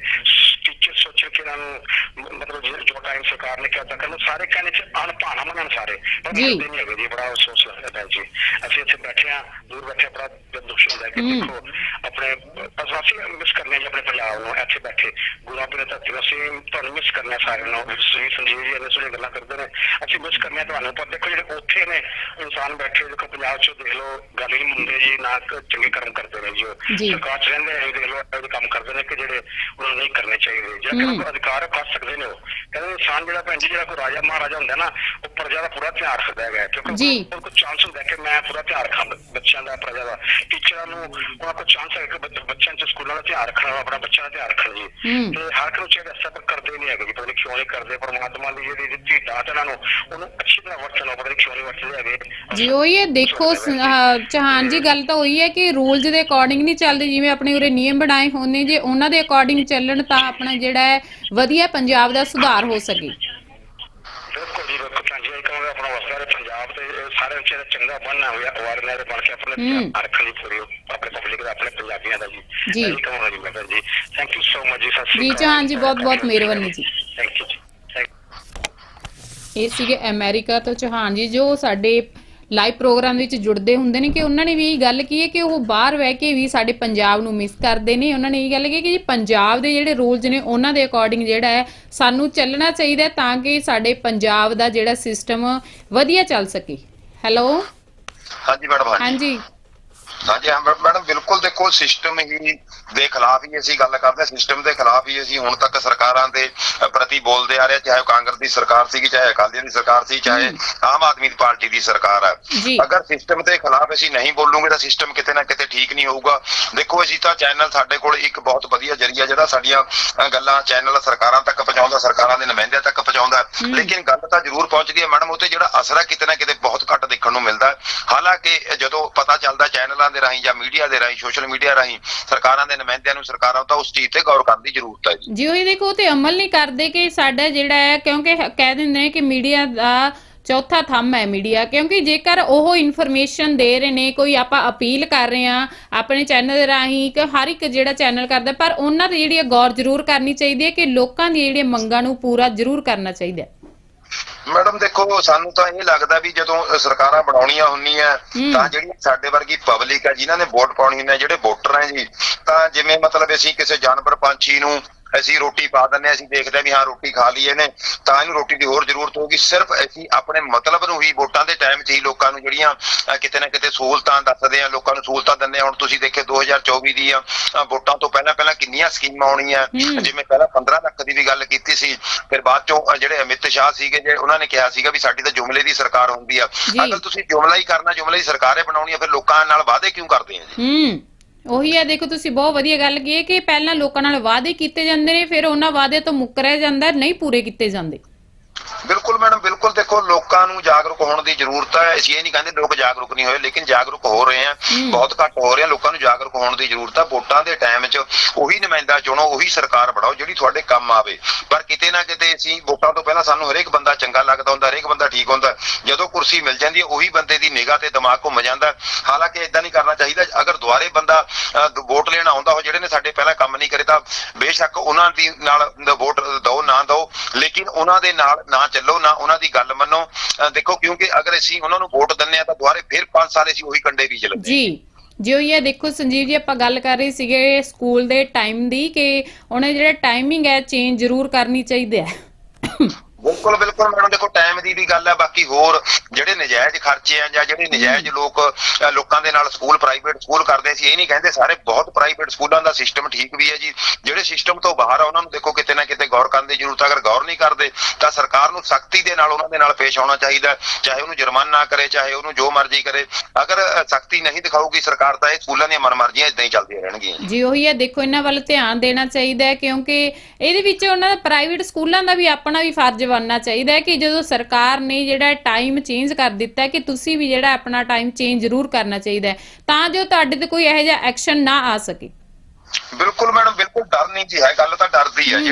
ਟੀਚਰ ਸੋਚਣ ਕਿ ਇਹਨਾਂ ਨੂੰ ਮ- ਮਤਲਬ ਜੋ- ਜੋ ਟਾਈਮ ਸਰਕਾਰ ਨੇ ਕਿਹਾ ਤਾਂ ਕਰਨ ਸਾਰੇ ਕਹਿੰਦੇ ਚ ਅਣਪਾਣਾ ਮੰਨਣ ਸਾਰੇ ਪਰ ਜੀ। ਮੰਨਦੇ ਨਹੀਂ ਹੈਗੇ ਜੀ ਬੜਾ ਅਫਸੋਸ ਲੱਗਦਾ ਹੈ ਜੀ ਅਸੀਂ ਇੱਥੇ ਬੈਠੇ ਆ ਦੂਰ ਬੈਠੇ ਬੜਾ ਦੁੱਖ ਹੁੰਦਾ ਹੈ ਕਿ ਹੂੰ। ਦੇਖੋ ਆਪਣੇ ਅਸਾਸੀ ਮਿਸ ਕਰਨੇ ਜੀ ਆਪਣੇ ਪੰਜਾਬ ਨੂੰ ਇੱਥੇ ਬੈਠੇ ਗੁਰਾਂ ਪੀਰਾਂ ਦੇ ਧਰਤੀ ਨੂੰ ਅਸੀਂ ਤੁਹਾਨੂੰ ਮਿਸ ਕਰਨਾ ਸਾਰਿਆਂ ਨੂੰ ਸ੍ਰੀ ਸੰਜੀਵ ਜੀ ਇਹਨੇ ਸੁਣੇ ਗੱਲਾਂ ਕਰਦੇ ਨੇ ਅਸੀਂ ਮਿਸ ਕਰਨੇ ਆ ਤੁਹਾਨੂੰ ਪਰ ਦੇਖੋ ਜਿਹੜੇ ਉੱਥੇ ਨੇ ਇਨਸਾਨ ਬੈਠੇ ਦੇਖੋ ਪੰਜਾਬ 'ਚ ਦੇਖ ਲਓ ਗੱਲ ਹੀ ਨਹੀਂ ਮੁੰਡੇ ਜੀ ਨਾ ਕ- ਚੰਗੇ ਕਰਮ ਕਰਦੇ ਨੇ ਜੀ ਉਹ। ਜੀ। ਸਰਕਾਰ 'ਚ ਰਹਿੰਦੇ ਨੇ ਦੇਖ ਲਓ ਇਹੋ ਜਿਹੇ ਕੰਮ ਕਰਦੇ ਨੇ ਕਿ ਜਿਹੜੇ ਉਹਨਾਂ ਨੂੰ ਨਹੀਂ ਕਰਨੇ ਚਾਹੀਦੇ ਜਿਹੜਾ ਕਿ ਉਹਨਾਂ ਕੋਲ ਅਧਿਕਾਰ ਕਰ ਸਕਦੇ ਨੇ ਉਹ ਕਹਿੰਦੇ ਇਨਸਾਨ ਜਿਹੜਾ ਭੈਣ ਜੀ ਜਿਹੜਾ ਕੋਈ ਰਾਜਾ ਮਹਾਰਾਜਾ ਹੁੰਦਾ ਨਾ ਉਹ ਪ੍ਰਜਾ ਦਾ ਪੂਰਾ ਧਿਆਨ ਰੱਖਦਾ ਹੈਗਾ ਕਿਉਂਕਿ। ਉਹਨਾਂ ਕੋਲ ਚਾਂਸ ਹੁੰਦਾ ਕਿ ਮੈਂ ਪੂਰਾ ਧਿਆਨ ਰੱਖਾਂ ਬੱਚਿਆਂ ਦਾ ਪ੍ਰਜਾ ਦਾ ਟੀਚਰਾਂ ਨੂੰ ਉਹਨਾਂ ਕੋਲ ਚਾਂਸ ਹੈ ਕਿ ਬੱਚ- ਬੱਚਿਆਂ 'ਚ ਸਕੂਲਾਂ ਦਾ ਧਿਆਨ ਰੱਖਣਾ ਆਪਣਾ ਬੱਚਿਆਂ ਦਾ ਧਿਆਨ ਰੱਖਣ ਜੀ। ਤੇ ਹਰ ਇੱਕ ਨੂੰ ਚਾਹੀਦਾ ਸਭ ਕਰਦੇ ਨਹੀਂ ਹੈਗੇ ਜੀ ਪਤਾ ਨਹੀਂ ਕਿਉਂ ਨਹੀਂ ਕਰਦੇ ਪਰਮਾਤਮਾ ਦੀ ਜਿਹੜੀ ਦਿੱਤੀ ਦਾਤ ਇਹਨਾਂ ਨੂੰ ਉਹਨੂੰ ਅੱਛੀ ਤਰ੍ਹਾਂ ਵਰਤਣਾ ਪਤਾ ਨਹੀਂ ਕਿਉਂ ਨਹੀਂ ਵਰਤਦੇ ਹੈਗੇ ਜੀ ਉਹੀ ਹੈ ਦੇਖੋ ਚੌਹਾਨ ਜੀ ਗੱਲ ਤਾਂ ਉਹੀ ਹੈ ਕਿ ਰੂਲਸ ਦੇ ਅਕੋਰਡਿੰਗ ਨਹੀਂ ਚੱਲਦੇ ਜਿਵੇਂ ਆਪਣੇ ਉਰੇ ਨਿਯਮ ਬਣਾਏ ਹੁੰਦੇ ਜੇ ਉਹਨਾਂ ਦੇ ਅਕੋਰਡਿੰਗ ਚੱਲਣ ਤਾਂ ਆਪਣਾ ਜਿਹੜਾ ਹੈ ਵਧੀਆ ਪੰਜਾਬ ਦਾ ਸੁਧਾਰ ਹੋ ਸਕੇ ਬਿਲਕੁਲ ਜੀ ਬਿਲਕੁਲ ਤਾਂ ਜੀ ਕਹਾਂਗੇ ਆਪਣਾ ਵਸਦਾ ਰਹੇ ਪੰਜਾਬ ਤੇ ਇਹ ਸਾਰੇ ਚਿਹਰਾ ਚੰਗਾ ਬਣਨਾ ਹੋਇਆ ਅਵਾਰਨੈਸ ਬਣ ਕੇ ਆਪਣੇ ਹੂੰ। ਧਿਆਨ ਰੱਖਣ ਦੀ ਪੂਰੀ ਆਪਣੇ ਪਬਲਿਕ ਦਾ ਆਪਣੇ ਪੰਜਾਬੀਆਂ ਦਾ ਜੀ ਜੀ। ਇਹੀ ਕਹਾਂਗਾ ਜੀ ਮੈਂ ਤਾਂ ਜੀ ਥੈਂਕ ਯੂ ਸੋ ਮਚ ਜੀ ਸਤਿ ਸ਼੍ਰੀ ਜੀ, ਅਕਾਲ ਚੌਹਾਨ ਜੀ, ਬਹੁਤ-ਬਹੁਤ ਮਿਹਰਬਾਨੀ ਜੀ। ਥੈਂਕ ਯੂ ਜੀ ਥੈਂਕ ਇਹ ਸੀਗੇ ਅਮਰੀਕਾ ਤੋਂ ਚੌਹਾਨ ਜੀ ਜੋ ਸਾਡੇ ਲਾਈਵ ਪ੍ਰੋਗਰਾਮ ਵਿੱਚ ਜੁੜਦੇ ਹੁੰਦੇ ਨੇ ਕਿ ਉਹਨਾਂ ਨੇ ਵੀ ਇਹ ਗੱਲ ਕੀ ਹੈ ਕਿ ਉਹ ਬਾਹਰ ਬਹਿ ਕੇ ਵੀ ਸਾਡੇ ਪੰਜਾਬ ਨੂੰ ਮਿਸ ਕਰਦੇ ਨੇ। ਉਹਨਾਂ ਨੇ ਇਹ ਗੱਲ ਕਿ ਜੀ ਪੰਜਾਬ ਦੇ ਜਿਹੜੇ ਰੂਲਸ ਨੇ ਉਹਨਾਂ ਦੇ ਅਕੋਰਡਿੰਗ ਜਿਹੜਾ ਹੈ ਸਾਨੂੰ ਚੱਲਣਾ ਚਾਹੀਦਾ ਤਾਂ ਕਿ ਸਾਡੇ ਪੰਜਾਬ ਦਾ ਜਿਹੜਾ ਸਿਸਟਮ ਵਧੀਆ ਚੱਲ ਸਕੇ। ਹੈਲੋ ਹਾਂਜੀ ਮੈਡਮ ਹਾਂਜੀ। ਹਾਂਜੀ ਹਾਂ ਮੈਡਮ ਬਿਲਕੁਲ ਦੇਖੋ ਸਿਸਟਮ ਹੀ ਦੇ ਖਿਲਾਫ ਹੀ ਅਸੀਂ ਗੱਲ ਕਰਦੇ ਸਿਸਟਮ ਦੇ ਖਿਲਾਫ ਹੀ ਅਸੀਂ ਹੁਣ ਤੱਕ ਸਰਕਾਰਾਂ ਦੇ ਪ੍ਰਤੀ ਬੋਲਦੇ ਆ ਰਹੇ ਚਾਹੇ ਉਹ ਕਾਂਗਰਸ ਦੀ ਸਰਕਾਰ ਸੀਗੀ ਚਾਹੇ ਅਕਾਲੀਆਂ ਦੀ ਸਰਕਾਰ ਸੀ ਚਾਹੇ ਆਮ ਆਦਮੀ ਪਾਰਟੀ ਦੀ ਸਰਕਾਰ। ਹੈ। ਅਗਰ ਸਿਸਟਮ ਦੇ ਖਿਲਾਫ ਅਸੀਂ ਨਹੀਂ ਬੋਲੂਗੇ ਤਾਂ ਸਿਸਟਮ ਕਿਤੇ ਨਾ ਕਿਤੇ ਠੀਕ ਨਹੀਂ ਹੋਊਗਾ। ਦੇਖੋ ਅਸੀਂ ਤਾਂ ਚੈਨਲ ਸਾਡੇ ਕੋਲ ਇੱਕ ਬਹੁਤ ਵਧੀਆ ਜਰੀਆ ਜਿਹੜਾ ਸਾਡੀਆਂ ਗੱਲਾਂ ਚੈਨਲ ਸਰਕਾਰਾਂ ਤੱਕ ਪਹੁੰਚਾਉਂਦਾ ਸਰਕਾਰਾਂ ਦੇ ਨੁਮਾਇੰਦਿਆਂ ਤੱਕ ਪਹੁੰਚਾਉਂਦਾ ਲੇਕਿਨ ਗੱਲ ਤਾਂ ਜ਼ਰੂਰ ਪਹੁੰਚਦੀ ਹੈ ਮੈਡਮ ਉੱਤੇ ਜਿਹੜਾ ਅਸਰ ਹੈ ਕਿਤੇ ਨਾ ਕਿਤੇ ਬਹੁਤ ਘੱਟ ਦੇਖਣ ਨੂੰ ਮਿਲਦਾ। ਹਾਲਾਂਕਿ ਜਦੋਂ ਪਤਾ ਚੱਲਦਾ ਚੈਨਲਾਂ ਦੇ ਰਾਹੀਂ ਜਾਂ ਮੀਡੀਆ ਦੇ ਰਾਹੀਂ, ਸੋਸ਼ਲ ਮੀਡੀਆ ਰਾਹੀਂ, ਸਰਕਾਰਾਂ ਦੇ ਨੁਮਾਇੰਦਿਆਂ ਨੂੰ ਸਰਕਾਰਾਂ ਤਾਂ ਉਸ ਚੀਜ਼ ਤੇ ਗੌਰ ਕਰਨ ਦੀ ਜ਼ਰੂਰਤ ਹੈ ਜੀ। ਜੀ ਦੇਖੋ ਤੇ ਅਮਲ ਨਹੀਂ ਕਰਦੇ ਕਿ ਸਾਡਾ ਜਿਹੜਾ ਹੈ, ਕਿਉਂਕਿ ਕਹਿ ਦਿੰਦੇ ਨੇ ਕਿ ਮੀਡੀਆ ਦਾ ਚੌਥਾ ਥੰਮ ਹੈ ਮੀਡੀਆ, ਕਿਉਂਕਿ ਜੇਕਰ ਉਹ ਇਨਫੋਰਮੇਸ਼ਨ ਦੇ ਰਹੇ ਨੇ, ਕੋਈ ਆਪਾਂ ਅਪੀਲ ਕਰ ਰਹੇ ਆ ਆਪਣੇ ਚੈਨਲ ਦੇ ਰਾਹੀਂ ਕਿ ਹਰ ਇੱਕ ਜਿਹੜਾ ਚੈਨਲ ਕਰਦਾ, ਪਰ ਉਹਨਾਂ ਦੀ ਜਿਹੜੀ ਹੈ ਗੌਰ ਜ਼ਰੂਰ ਕਰਨੀ ਚਾਹੀਦੀ ਹੈ ਕਿ ਲੋਕਾਂ ਦੀ ਜਿਹੜੀਆਂ ਮੰਗਾਂ ਨੂੰ ਪੂਰਾ ਜ਼ਰੂਰ ਕਰਨਾ ਚਾਹੀਦਾ ਹੈ। ਮੈਡਮ ਦੇਖੋ ਸਾਨੂੰ ਤਾਂ ਇਹ ਲੱਗਦਾ ਵੀ ਜਦੋਂ ਸਰਕਾਰਾਂ ਬਣਾਉਣੀਆਂ ਹੁੰਦੀਆਂ। ਤਾਂ ਜਿਹੜੀ ਸਾਡੇ ਵਰਗੀ ਪਬਲਿਕ ਹੈ ਜਿਨ੍ਹਾਂ ਨੇ ਵੋਟ ਪਾਉਣੀ ਹੁੰਦੀ ਹੈ ਜਿਹੜੇ ਵੋਟਰ ਹੈ ਜੀ ਤਾਂ ਜਿਵੇਂ ਮਤਲਬ ਅਸੀਂ ਕਿਸੇ ਜਾਨਵਰ ਪੰਛੀ ਨੂੰ ਅਸੀਂ ਰੋਟੀ ਪਾ ਦਿੰਦੇ ਹਾਂ ਅਸੀਂ ਦੇਖਦੇ ਵੀ ਹਾਂ ਰੋਟੀ ਖਾ ਲਈ ਇਹਨੇ ਤਾਂ ਇਹਨੂੰ ਰੋਟੀ ਦੀ ਹੋਰ ਜ਼ਰੂਰਤ ਹੋਊਗੀ। ਸਿਰਫ ਅਸੀਂ ਆਪਣੇ ਮਤਲਬ ਨੂੰ ਹੀ ਵੋਟਾਂ ਦੇ ਟਾਈਮ 'ਚ ਹੀ ਲੋਕਾਂ ਨੂੰ ਜਿਹੜੀਆਂ ਕਿਤੇ ਨਾ ਕਿਤੇ ਸਹੂਲਤਾਂ ਦੱਸਦੇ ਆ ਲੋਕਾਂ ਨੂੰ ਸਹੂਲਤਾਂ ਦਿੰਦੇ ਆ ਹੁਣ ਤੁਸੀਂ ਦੇਖੇ 2024 ਦੀਆਂ ਅਹ, ਵੋਟਾਂ ਤੋਂ ਪਹਿਲਾਂ ਪਹਿਲਾਂ ਕਿੰਨੀਆਂ ਸਕੀਮਾਂ ਆਉਣੀਆਂ। ਜਿਵੇਂ ਪਹਿਲਾਂ 15 ਲੱਖ ਦੀ ਵੀ ਗੱਲ ਕੀਤੀ ਸੀ ਫਿਰ ਬਾਅਦ ਚੋਂ ਜਿਹੜੇ ਅਮਿਤ ਸ਼ਾਹ ਸੀਗੇ ਜਿਹੜੇ ਉਹਨਾਂ ਨੇ ਕਿਹਾ ਸੀਗਾ ਵੀ ਸਾਡੀ ਤਾਂ ਜੁਮਲੇ ਦੀ ਸਰਕਾਰ ਹੁੰਦੀ ਆ। ਜੀ। ਅਗਰ ਤੁਸੀਂ ਜੁਮਲਾ ਹੀ ਕਰਨਾ ਜੁਮਲੇ ਦੀ ਸਰਕਾਰੇ ਬਣਾਉਣੀ ਆ ਫਿਰ ਲੋਕਾਂ ਨਾਲ ਵਾਅਦੇ ਕਿਉਂ ਕਰਦੇ ਆ ਜੀ? ਹੂੰ। ਉਹੀ ਹੈ ਦੇਖੋ ਤੁਸੀਂ ਬਹੁਤ ਵਧੀਆ ਗੱਲ ਕੀ ਹੈ ਕਿ ਪਹਿਲਾਂ ਲੋਕਾਂ ਨਾਲ ਵਾਅਦੇ ਕੀਤੇ ਜਾਂਦੇ ਨੇ, ਫਿਰ ਉਹਨਾਂ ਵਾਅਦੇ ਤੋਂ ਮੁੱਕਰਿਆ ਜਾਂਦਾ, ਨਹੀਂ ਪੂਰੇ ਕੀਤੇ ਜਾਂਦੇ। ਬਿਲਕੁਲ ਮੈਡਮ ਬਿਲਕੁਲ ਦੇਖੋ ਲੋਕਾਂ ਨੂੰ ਜਾਗਰੂਕ ਹੋਣ ਦੀ ਜ਼ਰੂਰਤ ਹੈ। ਅਸੀਂ ਇਹ ਨਹੀਂ ਕਹਿੰਦੇ ਲੋਕ ਜਾਗਰੂਕ ਨਹੀਂ ਹੋਏ ਲੇਕਿਨ ਜਾਗਰੂਕ ਹੋ ਰਹੇ ਆ। ਬਹੁਤ ਘੱਟ ਹੋ ਰਹੇ ਆ ਲੋਕਾਂ ਨੂੰ ਜਾਗਰੂਕ ਹੋਣ ਦੀ ਜ਼ਰੂਰਤ ਹੈ ਵੋਟਾਂ ਦੇ ਟਾਈਮ 'ਚ ਉਹੀ ਨੁਮਾਇੰਦਾ ਚੁਣੋ ਉਹੀ ਸਰਕਾਰ ਬਣਾਓ ਜਿਹੜੀ ਤੁਹਾਡੇ ਕੰਮ ਆਵੇ। ਪਰ ਕਿਤੇ ਨਾ ਕਿਤੇ ਅਸੀਂ ਵੋਟਾਂ ਤੋਂ ਪਹਿਲਾਂ ਸਾਨੂੰ ਹਰੇਕ ਬੰਦਾ ਚੰਗਾ ਲੱਗਦਾ ਹੁੰਦਾ ਹਰੇਕ ਬੰਦਾ ਠੀਕ ਹੁੰਦਾ। ਜਦੋਂ ਕੁਰਸੀ ਮਿਲ ਜਾਂਦੀ ਹੈ ਉਹੀ ਬੰਦੇ ਦੀ ਨਿਗਾਹ ਤੇ ਦਿਮਾਗ ਘੁੰਮ ਜਾਂਦਾ। ਹਾਲਾਂਕਿ ਇਦਾਂ ਨਹੀਂ ਕਰਨਾ ਚਾਹੀਦਾ। ਅਗਰ ਦੁਬਾਰੇ ਬੰਦਾ ਵੋਟ ਲੈਣ ਆਉਂਦਾ ਹੋ ਜਿਹੜੇ ਨੇ ਸਾਡੇ ਪਹਿਲਾਂ ਕੰਮ ਨਹੀਂ ਕਰੇ ਤਾਂ ਬੇਸ਼ੱਕ ਉਹਨਾਂ ਦੀ ਨਾਲ ਵੋਟ ਦਿਓ ਨਾ ਦਿਓ ਲੇਕਿਨ ਉਹਨਾਂ ਦੇ ਨਾਲ ਨਾ ਚੱਲੋ, ਨਾ ਉਹਨਾਂ ਦੀ ਗੱਲ ਮੰਨੋ। ਦੇਖੋ, ਕਿਉਂਕਿ ਅਗਰ ਅਸੀਂ ਉਹਨਾਂ ਨੂੰ ਵੋਟ ਦਿੰਨੇ ਆ ਤਾਂ ਦੁਬਾਰੇ ਫਿਰ 5 ਸਾਲ ਅਸੀਂ ਉਹੀ ਕੰਡੇ ਵੀ ਚੱਲਦੇ ਜੀ। ਜਿਉਂ ਇਹ ਦੇਖੋ ਸੰਜੀਵ ਜੀ, ਆਪਾਂ ਗੱਲ ਕਰ ਰਹੇ ਸੀਗੇ ਸਕੂਲ ਦੇ ਟਾਈਮ ਦੀ ਕਿ ਉਹਨੇ ਜਿਹੜਾ ਟਾਈਮਿੰਗ ਹੈ ਚੇਂਜ ਜ਼ਰੂਰ ਕਰਨੀ ਚਾਹੀਦੀ ਹੈ। ਬਿਲਕੁਲ ਬਿਲਕੁਲ ਮੈਡਮ ਦੇਖੋ ਟਾਈਮ ਦੀ ਵੀ ਗੱਲ ਹੈ ਬਾਕੀ ਹੋਰ ਜਿਹੜੇ ਨਜਾਇਜ਼ ਖਰਚੇ ਆ ਜਾਂ ਜਿਹੜੇ ਨਜਾਇਜ਼ ਲੋਕ ਲੋਕਾਂ ਦੇ ਨਾਲ ਸਕੂਲ ਪ੍ਰਾਈਵੇਟ ਸਕੂਲ ਕਰਦੇ ਸੀ ਇਹ ਨਹੀਂ ਕਹਿੰਦੇ ਸਾਰੇ ਬਹੁਤ ਪ੍ਰਾਈਵੇਟ ਸਕੂਲਾਂ ਦਾ ਸਿਸਟਮ ਠੀਕ ਵੀ ਹੈ ਜੀ। ਜਿਹੜੇ ਸਿਸਟਮ ਤੋਂ ਬਾਹਰ ਆ ਉਹਨਾਂ ਨੂੰ ਦੇਖੋ ਕਿਤੇ ਨਾ ਕਿਤੇ ਗੌਰ ਕਰਨ ਦੀ ਜ਼ਰੂਰਤ ਅਗਰ ਗੌਰ ਨਹੀਂ ਕਰਦੇ ਤਾਂ ਸਰਕਾਰ ਨੂੰ ਸਖਤੀ ਦੇ ਨਾਲ ਉਹਨਾਂ ਦੇ ਨਾਲ ਪੇਸ਼ ਆਉਣਾ ਚਾਹੀਦਾ। ਚਾਹੇ ਉਹਨੂੰ ਜੁਰਮਾਨਾ ਕਰੇ ਚਾਹੇ ਉਹਨੂੰ ਜੋ ਮਰਜ਼ੀ ਕਰੇ। ਅਗਰ ਸਖਤੀ ਨਹੀਂ ਦਿਖਾਊਗੀ ਸਰਕਾਰ ਤਾਂ ਇਹ ਸਕੂਲਾਂ ਦੀਆਂ ਮਨਮਰਜ਼ੀਆਂ ਇਦਾਂ ਹੀ ਚੱਲਦੀਆਂ ਰਹਿਣਗੀਆਂ ਜੀ। ਉਹੀ ਹੈ। ਦੇਖੋ ਇਹਨਾਂ ਵੱਲ ਧਿਆਨ ਦੇਣਾ ਚਾਹੀਦਾ ਹੈ ਕਿਉਂਕਿ ਇਹਦੇ ਵਿੱਚ ਉਹਨਾਂ ਦਾ ਪ੍ਰਾਈਵੇਟ ਸਕੂਲਾਂ ਦਾ ਵੀ ਆਪਣਾ ਵੀ ਫਰਜ਼ ਬਣਨਾ ਚਾਹੀਦਾ ਹੈ ਕਿ ਜਦੋਂ ਸਰਕਾਰ ਨੇ ਜਿਹੜਾ ਟਾਈਮ ਚੇਂਜ ਕਰ ਦਿੱਤਾ ਕਿ ਤੁਸੀਂ ਵੀ ਜਿਹੜਾ ਆਪਣਾ ਟਾਈਮ ਚੇਂਜ ਜ਼ਰੂਰ ਕਰਨਾ ਚਾਹੀਦਾ ਤਾਂ ਜੋ ਤੁਹਾਡੇ ਤੇ ਕੋਈ ਇਹੋ ਜਿਹਾ ਐਕਸ਼ਨ ਨਾ ਆ ਸਕੇ। ਬਿਲਕੁਲ ਮੈਡਮ, ਬਿਲਕੁਲ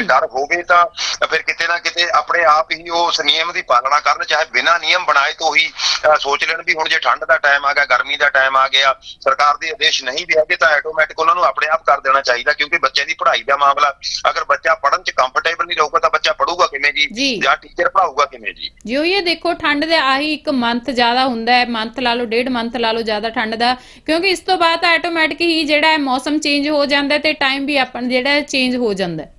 ਜੇ ਡਰ ਹੋਵੇ ਤਾਂ ਫਿਰ ਕਿਤੇ ਨਾ ਕਿਤੇ ਆਪਣੇ ਆਪ ਹੀ ਉਸ ਨਿਯਮ ਦੀ ਪਾਲਣਾ ਕਰਨ ਚਾਹੇ ਬਿਨਾਂ ਨਿਯਮ ਬਣਾਏ ਤੋਂ ਹੀ ਸੋਚ ਲੈਣ ਵੀ ਹੁਣ ਜੇ ਠੰਡ ਦਾ ਟਾਈਮ ਆ ਗਿਆ ਗਰਮੀ ਦਾ ਟਾਈਮ ਆ ਗਿਆ ਸਰਕਾਰ ਦੇ ਆਦੇਸ਼ ਨਹੀਂ ਵੀ ਹੈਗੇ ਤਾਂ ਆਟੋਮੈਟਿਕ ਉਹਨਾਂ ਨੂੰ ਆਪਣੇ ਆਪ ਕਰ ਦੇਣਾ ਚਾਹੀਦਾ ਕਿਉਂਕਿ ਬੱਚੇ ਦੀ ਪੜ੍ਹਾਈ ਦਾ ਮਾਮਲਾ ਅਗਰ ਬੱਚਾ ਪੜ੍ਹਨ 'ਚ ਕੰਫਰਟੇਬਲ ਨਹੀਂ ਰਹੂਗਾ ਤਾਂ ਬੱਚਾ ਪੜੂਗਾ ਕਿਵੇਂ ਜੀ। ਜੀ। ਟੀਚਰ ਪੜਾਊਗਾ ਕਿਵੇਂ ਜੀ? ਜੀ ਉਹੀ ਹੈ ਦੇਖੋ ਠੰਡ ਦੇ ਆਹੀ ਇੱਕ ਮੰਥ ਜ਼ਿਆਦਾ ਹੁੰਦਾ ਹੈ ਮੰਥ ਲਾ ਲਓ ਡੇਢ ਮੰਥ ਲਾ ਲਓ ਜ਼ਿਆਦਾ ਠੰਡ ਦਾ ਕਿਉਂਕਿ ਇਸ ਤੋਂ ਬਾਅਦ ਆਟੋਮੈਟਿਕ ਹੀ ਜਿਹੜਾ ਹੈ ਮੌਸਮ ਚੇਂਜ ਹੋ ਜਾਂਦਾ ਤੇ ਟਾਈਮ ਵੀ ਆਪਣ ਜਿਹੜਾ ਚੇਂਜ ਹੋ ਜਾਂਦਾ ਹੈ।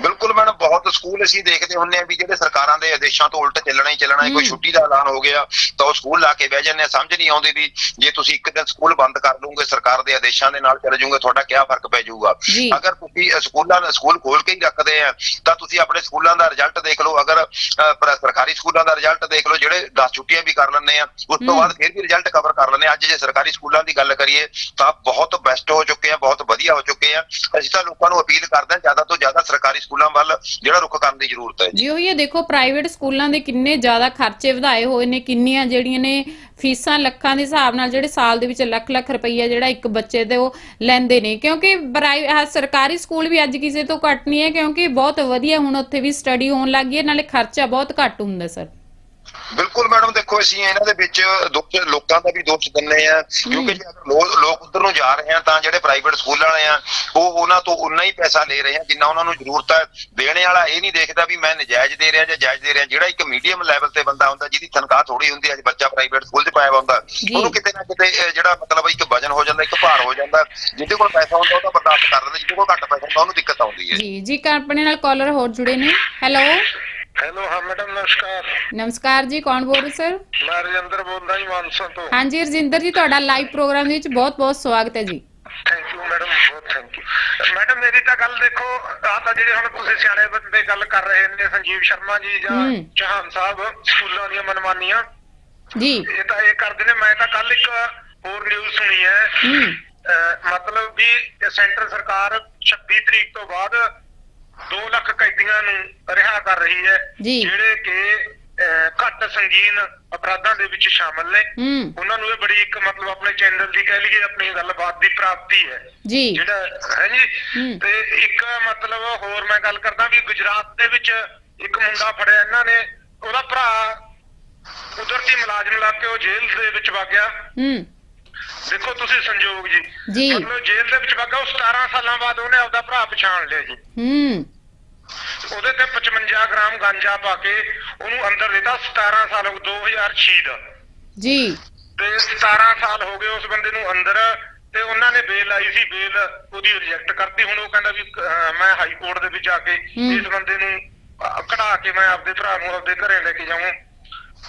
ਬਿਲਕੁਲ ਮੈਡਮ ਬਹੁਤ ਸਕੂਲ ਅਸੀਂ ਦੇਖਦੇ ਹੁੰਨੇ ਆ ਵੀ ਜਿਹੜੇ ਸਰਕਾਰਾਂ ਦੇ ਆਦੇਸ਼ਾਂ ਤੋਂ ਉਲਟ ਚੱਲਣਾ ਹੀ ਚੱਲਣਾ ਹੈ ਕੋਈ। ਛੁੱਟੀ ਦਾ ਐਲਾਨ ਹੋ ਗਿਆ ਤਾਂ ਉਹ ਸਕੂਲ ਲਾ ਕੇ ਬਹਿ ਜਾਂਦੇ ਆ ਸਮਝ ਨਹੀਂ ਆਉਂਦੀ ਵੀ ਜੇ ਤੁਸੀਂ ਇੱਕ ਦਿਨ ਸਕੂਲ ਬੰਦ ਕਰ ਲਓਗੇ ਸਰਕਾਰ ਦੇ ਆਦੇਸ਼ਾਂ ਦੇ ਨਾਲ ਚੱਲ ਜਾਓਗੇ ਤੁਹਾਡਾ ਕੀ ਫ਼ਰਕ ਪੈ ਜਾਊਗਾ। ਅਗਰ ਤੁਸੀਂ ਸਕੂਲਾਂ ਸਕੂਲ ਖੋਲ ਕੇ ਹੀ ਰੱਖਦੇ ਆ ਤਾਂ ਤੁਸੀਂ ਆਪਣੇ ਸਕੂਲਾਂ ਦਾ ਰਿਜ਼ਲਟ ਦੇਖ ਲਓ ਅਗਰ ਸਰਕਾਰੀ ਸਕੂਲਾਂ ਦਾ ਰਿਜ਼ਲਟ ਦੇਖ ਲਓ ਜਿਹੜੇ 10 ਛੁੱਟੀਆਂ ਵੀ ਕਰ ਲੈਂਦੇ ਆ ਉਸ ਤੋਂ। ਬਾਅਦ ਫਿਰ ਵੀ ਰਿਜ਼ਲਟ ਕਵਰ ਕਰ ਲੈਂਦੇ ਆ ਅੱਜ ਜੇ ਸਰਕਾਰੀ ਸਕੂਲਾਂ ਦੀ ਗੱਲ ਕਰੀਏ ਤਾਂ ਬਹੁਤ ਬੈਸਟ ਹੋ ਚੁੱਕੇ ਆ ਬਹੁਤ ਵਧੀਆ ਹੋ ਚੁੱਕੇ ਆ ਅਸੀਂ ਤਾਂ ਲੋਕਾਂ ਨੂੰ ਅਪੀਲ ਕਰਦੇ ਹਾਂ ਜ਼ਿਆਦਾ ਤੋਂ ਜ਼ਿਆਦਾ ਸਰਕਾਰੀ ਸਕੂਲਾਂ ਵੱਲ ਜਿਹੜਾ ਰੁਖ ਕਰਨ ਦੀ ਜ਼ਰੂਰਤ ਹੈ। ਜੀ ਉਹ ਇਹ ਦੇਖੋ ਪ੍ਰਾਈਵੇਟ ਸਕੂਲਾਂ ਦੇ ਕਿੰਨੇ ਜ਼ਿਆਦਾ ਖਰਚੇ ਵਧਾਏ ਹੋਏ ਨੇ, ਕਿੰਨੀਆਂ ਜਿਹੜੀਆਂ ਨੇ ਫੀਸਾਂ ਲੱਖਾਂ ਦੇ ਹਿਸਾਬ ਨਾਲ, ਜਿਹੜੇ ਸਾਲ ਦੇ ਵਿੱਚ ਲੱਖ ਲੱਖ ਰੁਪਈਆ ਜਿਹੜਾ ਇੱਕ ਬੱਚੇ ਦੇ ਉਹ ਲੈਂਦੇ ਨੇ। ਕਿਉਂਕਿ ਸਰਕਾਰੀ ਸਕੂਲ ਵੀ ਅੱਜ ਕਿਸੇ ਤੋਂ ਘੱਟ ਨਹੀਂ ਹੈ, ਕਿਉਂਕਿ ਬਹੁਤ ਵਧੀਆ ਹੁਣ ਉੱਥੇ ਵੀ ਸਟੱਡੀ ਹੋਣ ਲੱਗ ਗਈ ਹੈ, ਨਾਲੇ ਖਰਚਾ ਬਹੁਤ ਘੱਟ ਹੁੰਦਾ ਸਰ ਬਿਲਕੁਲ ਮੈਡਮ ਦੇਖੋ ਅਸੀਂ ਇਹਨਾਂ ਦੇ ਵਿੱਚ ਦੋਸ਼ ਲੋਕਾਂ ਦਾ ਵੀ ਦੋਸ਼ ਦਿੰਨੇ ਆ ਕਿਉਂਕਿ ਜੇ ਅਗਰ ਲੋਕ ਉਧਰ ਨੂੰ ਜਾ ਰਹੇ ਆ ਤਾਂ ਜਿਹੜੇ ਪ੍ਰਾਈਵੇਟ ਸਕੂਲ ਵਾਲੇ ਆ ਉਹ ਉਹਨਾਂ ਤੋਂ ਉਨਾ ਹੀ ਪੈਸਾ ਲੈ ਰਹੇ ਆ ਜਿੰਨਾ ਉਹਨਾਂ ਨੂੰ ਜ਼ਰੂਰਤ ਹੈ ਦੇਣੇ ਵਾਲਾ ਇਹ ਨਹੀਂ ਦੇਖਦਾ ਵੀ ਮੈਂ ਨਜਾਇਜ਼ ਦੇ ਰਿਹਾ ਜਾਂ ਜਾਇਜ਼ ਦੇ ਰਿਹਾ। ਜਿਹੜਾ ਇੱਕ ਮੀਡੀਅਮ ਲੈਵਲ ਤੇ ਬੰਦਾ ਹੁੰਦਾ ਜਿਹਦੀ ਤਨਖਾਹ ਥੋੜੀ ਹੁੰਦੀ ਹੈ ਬੱਚਾ ਪ੍ਰਾਈਵੇਟ ਸਕੂਲ 'ਚ ਪਾਇਆ ਹੁੰਦਾ ਉਹਨੂੰ ਕਿਤੇ ਨਾ ਕਿਤੇ ਜਿਹੜਾ ਮਤਲਬ ਇੱਕ ਵਜਨ ਹੋ ਜਾਂਦਾ ਇੱਕ ਭਾਰ ਹੋ ਜਾਂਦਾ ਜਿਹਦੇ ਕੋਲ ਪੈਸਾ ਹੁੰਦਾ ਉਹ ਤਾਂ ਬਰਦਾਸ਼ਤ ਕਰ ਲੈਂਦਾ ਜਿਹਦੇ ਕੋਲ ਘੱਟ ਪੈਸਾ ਹੁੰਦਾ ਉਹਨੂੰ ਦਿੱਕਤ ਆਉਂਦੀ ਹੈ। ਜੀ ਜੀ ਆਪਣੇ ਨਾਲ ਕਾਲਰ ਹੋਰ ਜੁੜੇ ਨੇ। ਹੈਲੋ ਹੈਲੋ ਹਾਂ ਮੈਡਮ ਨਮਸਕਾਰ। ਨਮਸਕਾਰ ਜੀ ਕੌਣ ਬੋਲ ਰਹੇ ਸਰ ਮੈਂ ਰਜਿੰਦਰ ਬੋਲਦਾ ਜੀ ਮਾਨਸਾ ਤੋਂ। ਹਾਂਜੀ ਰਜਿੰਦਰ ਜੀ ਤੁਹਾਡਾ ਲਾਈਵ ਪ੍ਰੋਗਰਾਮ ਦੇ ਵਿੱਚ ਬਹੁਤ ਬਹੁਤ ਸਵਾਗਤ ਹੈ ਜੀ। ਥੈਂਕ ਯੂ ਮੈਡਮ ਬਹੁਤ ਥੈਂਕ ਯੂ ਮੈਡਮ ਮੇਰੀ ਤਾਂ ਗੱਲ ਦੇਖੋ ਆ ਤਾਂ ਜਿਹੜੇ ਹੁਣ ਤੁਸੀਂ ਸਿਆਣੇ ਬੰਦੇ ਗੱਲ ਕਰ ਰਹੇ ਨੇ ਸੰਜੀਵ ਸ਼ਰਮਾ ਜੀ ਜਾਂ। ਚੌਹਾਨ ਸਾਹਿਬ ਸਕੂਲਾਂ ਦੀਆਂ ਮਨਮਾਨੀਆਂ। ਜੀ। ਇਹ ਤਾਂ ਇਹ ਕਰਦੇ ਨੇ ਮੈਂ ਤਾਂ ਕੱਲ ਇੱਕ ਹੋਰ ਨਿਊਜ਼ ਸੁਣੀ ਹੈ। ਮਤਲਬ ਵੀ ਸੈਂਟਰ ਸਰਕਾਰ 26 ਤਰੀਕ ਤੋਂ ਬਾਅਦ 2 ਲੱਖ ਕੈਦੀਆਂ ਨੂੰ ਰਿਹਾ ਕਰ ਰਹੀ ਹੈ। ਜਿਹੜੇ ਕਿ ਘੱਟ ਸੰਗੀਨ ਅਪਰਾਧਾਂ ਦੇ ਵਿੱਚ ਸ਼ਾਮਲ ਨੇ। ਉਹਨਾਂ ਨੂੰ ਇਹ ਬੜੀ ਇੱਕ ਮਤਲਬ ਆਪਣੇ ਚੈਨਲ ਦੀ ਕਹਿ ਲਈਏ ਆਪਣੀ ਗੱਲਬਾਤ ਦੀ ਪ੍ਰਾਪਤੀ ਹੈ। ਜਿਹੜਾ ਹੈ ਜੀ। ਤੇ ਇੱਕ ਮਤਲਬ ਹੋਰ ਮੈਂ ਗੱਲ ਕਰਦਾ ਵੀ ਗੁਜਰਾਤ ਦੇ ਵਿੱਚ ਇੱਕ ਮੁੰਡਾ ਫੜਿਆ ਇਹਨਾਂ ਨੇ। ਉਹਦਾ ਭਰਾ ਕੁਦਰਤੀ ਮੁਲਾਜ਼ਮ ਲੱਗ ਕੇ ਉਹ ਜੇਲ੍ਹ ਦੇ ਵਿੱਚ ਵਗ ਗਿਆ। ਹੂੰ। ਦੇਖੋ ਤੁਸੀਂ ਸੰਜੋਗ ਜੀ। ਜੀ। ਮਤਲਬ ਜੇਲ੍ਹ ਦੇ ਵਿੱਚ ਵਗ ਉਹ 17 ਸਾਲਾਂ ਬਾਅਦ ਉਹਨੇ ਆਪਦਾ ਭਰਾ ਪਛਾਣ ਲਿਆ ਜੀ। ਹੂੰ। ਉਹਦੇ ਤੇ 55 ਗ੍ਰਾਮ ਗਾਂਜਾ ਪਾ ਕੇ ਉਹਨੂੰ ਅੰਦਰ ਦਿੱਤਾ 17 ਸਾਲ 2006 ਦਾ ਜੀ। ਤੇ 17 ਸਾਲ ਹੋ ਗਏ ਉਸ ਬੰਦੇ ਨੂੰ ਅੰਦਰ ਤੇ ਉਹਨਾਂ ਨੇ ਬੇਲ ਆਈ ਸੀ ਬੇਲ ਉਹਦੀ ਰਿਜੈਕਟ ਕਰਤੀ। ਹੁਣ ਉਹ ਕਹਿੰਦਾ ਵੀ ਮੈਂ ਹਾਈ ਕੋਰਟ ਦੇ ਵਿੱਚ ਜਾ ਕੇ। ਇਸ ਬੰਦੇ ਨੂੰ ਕਢਾ ਕੇ ਮੈਂ ਆਪਦੇ ਭਰਾ ਨੂੰ ਆਪਦੇ ਘਰੇ ਲੈ ਕੇ ਜਾਵਾਂ।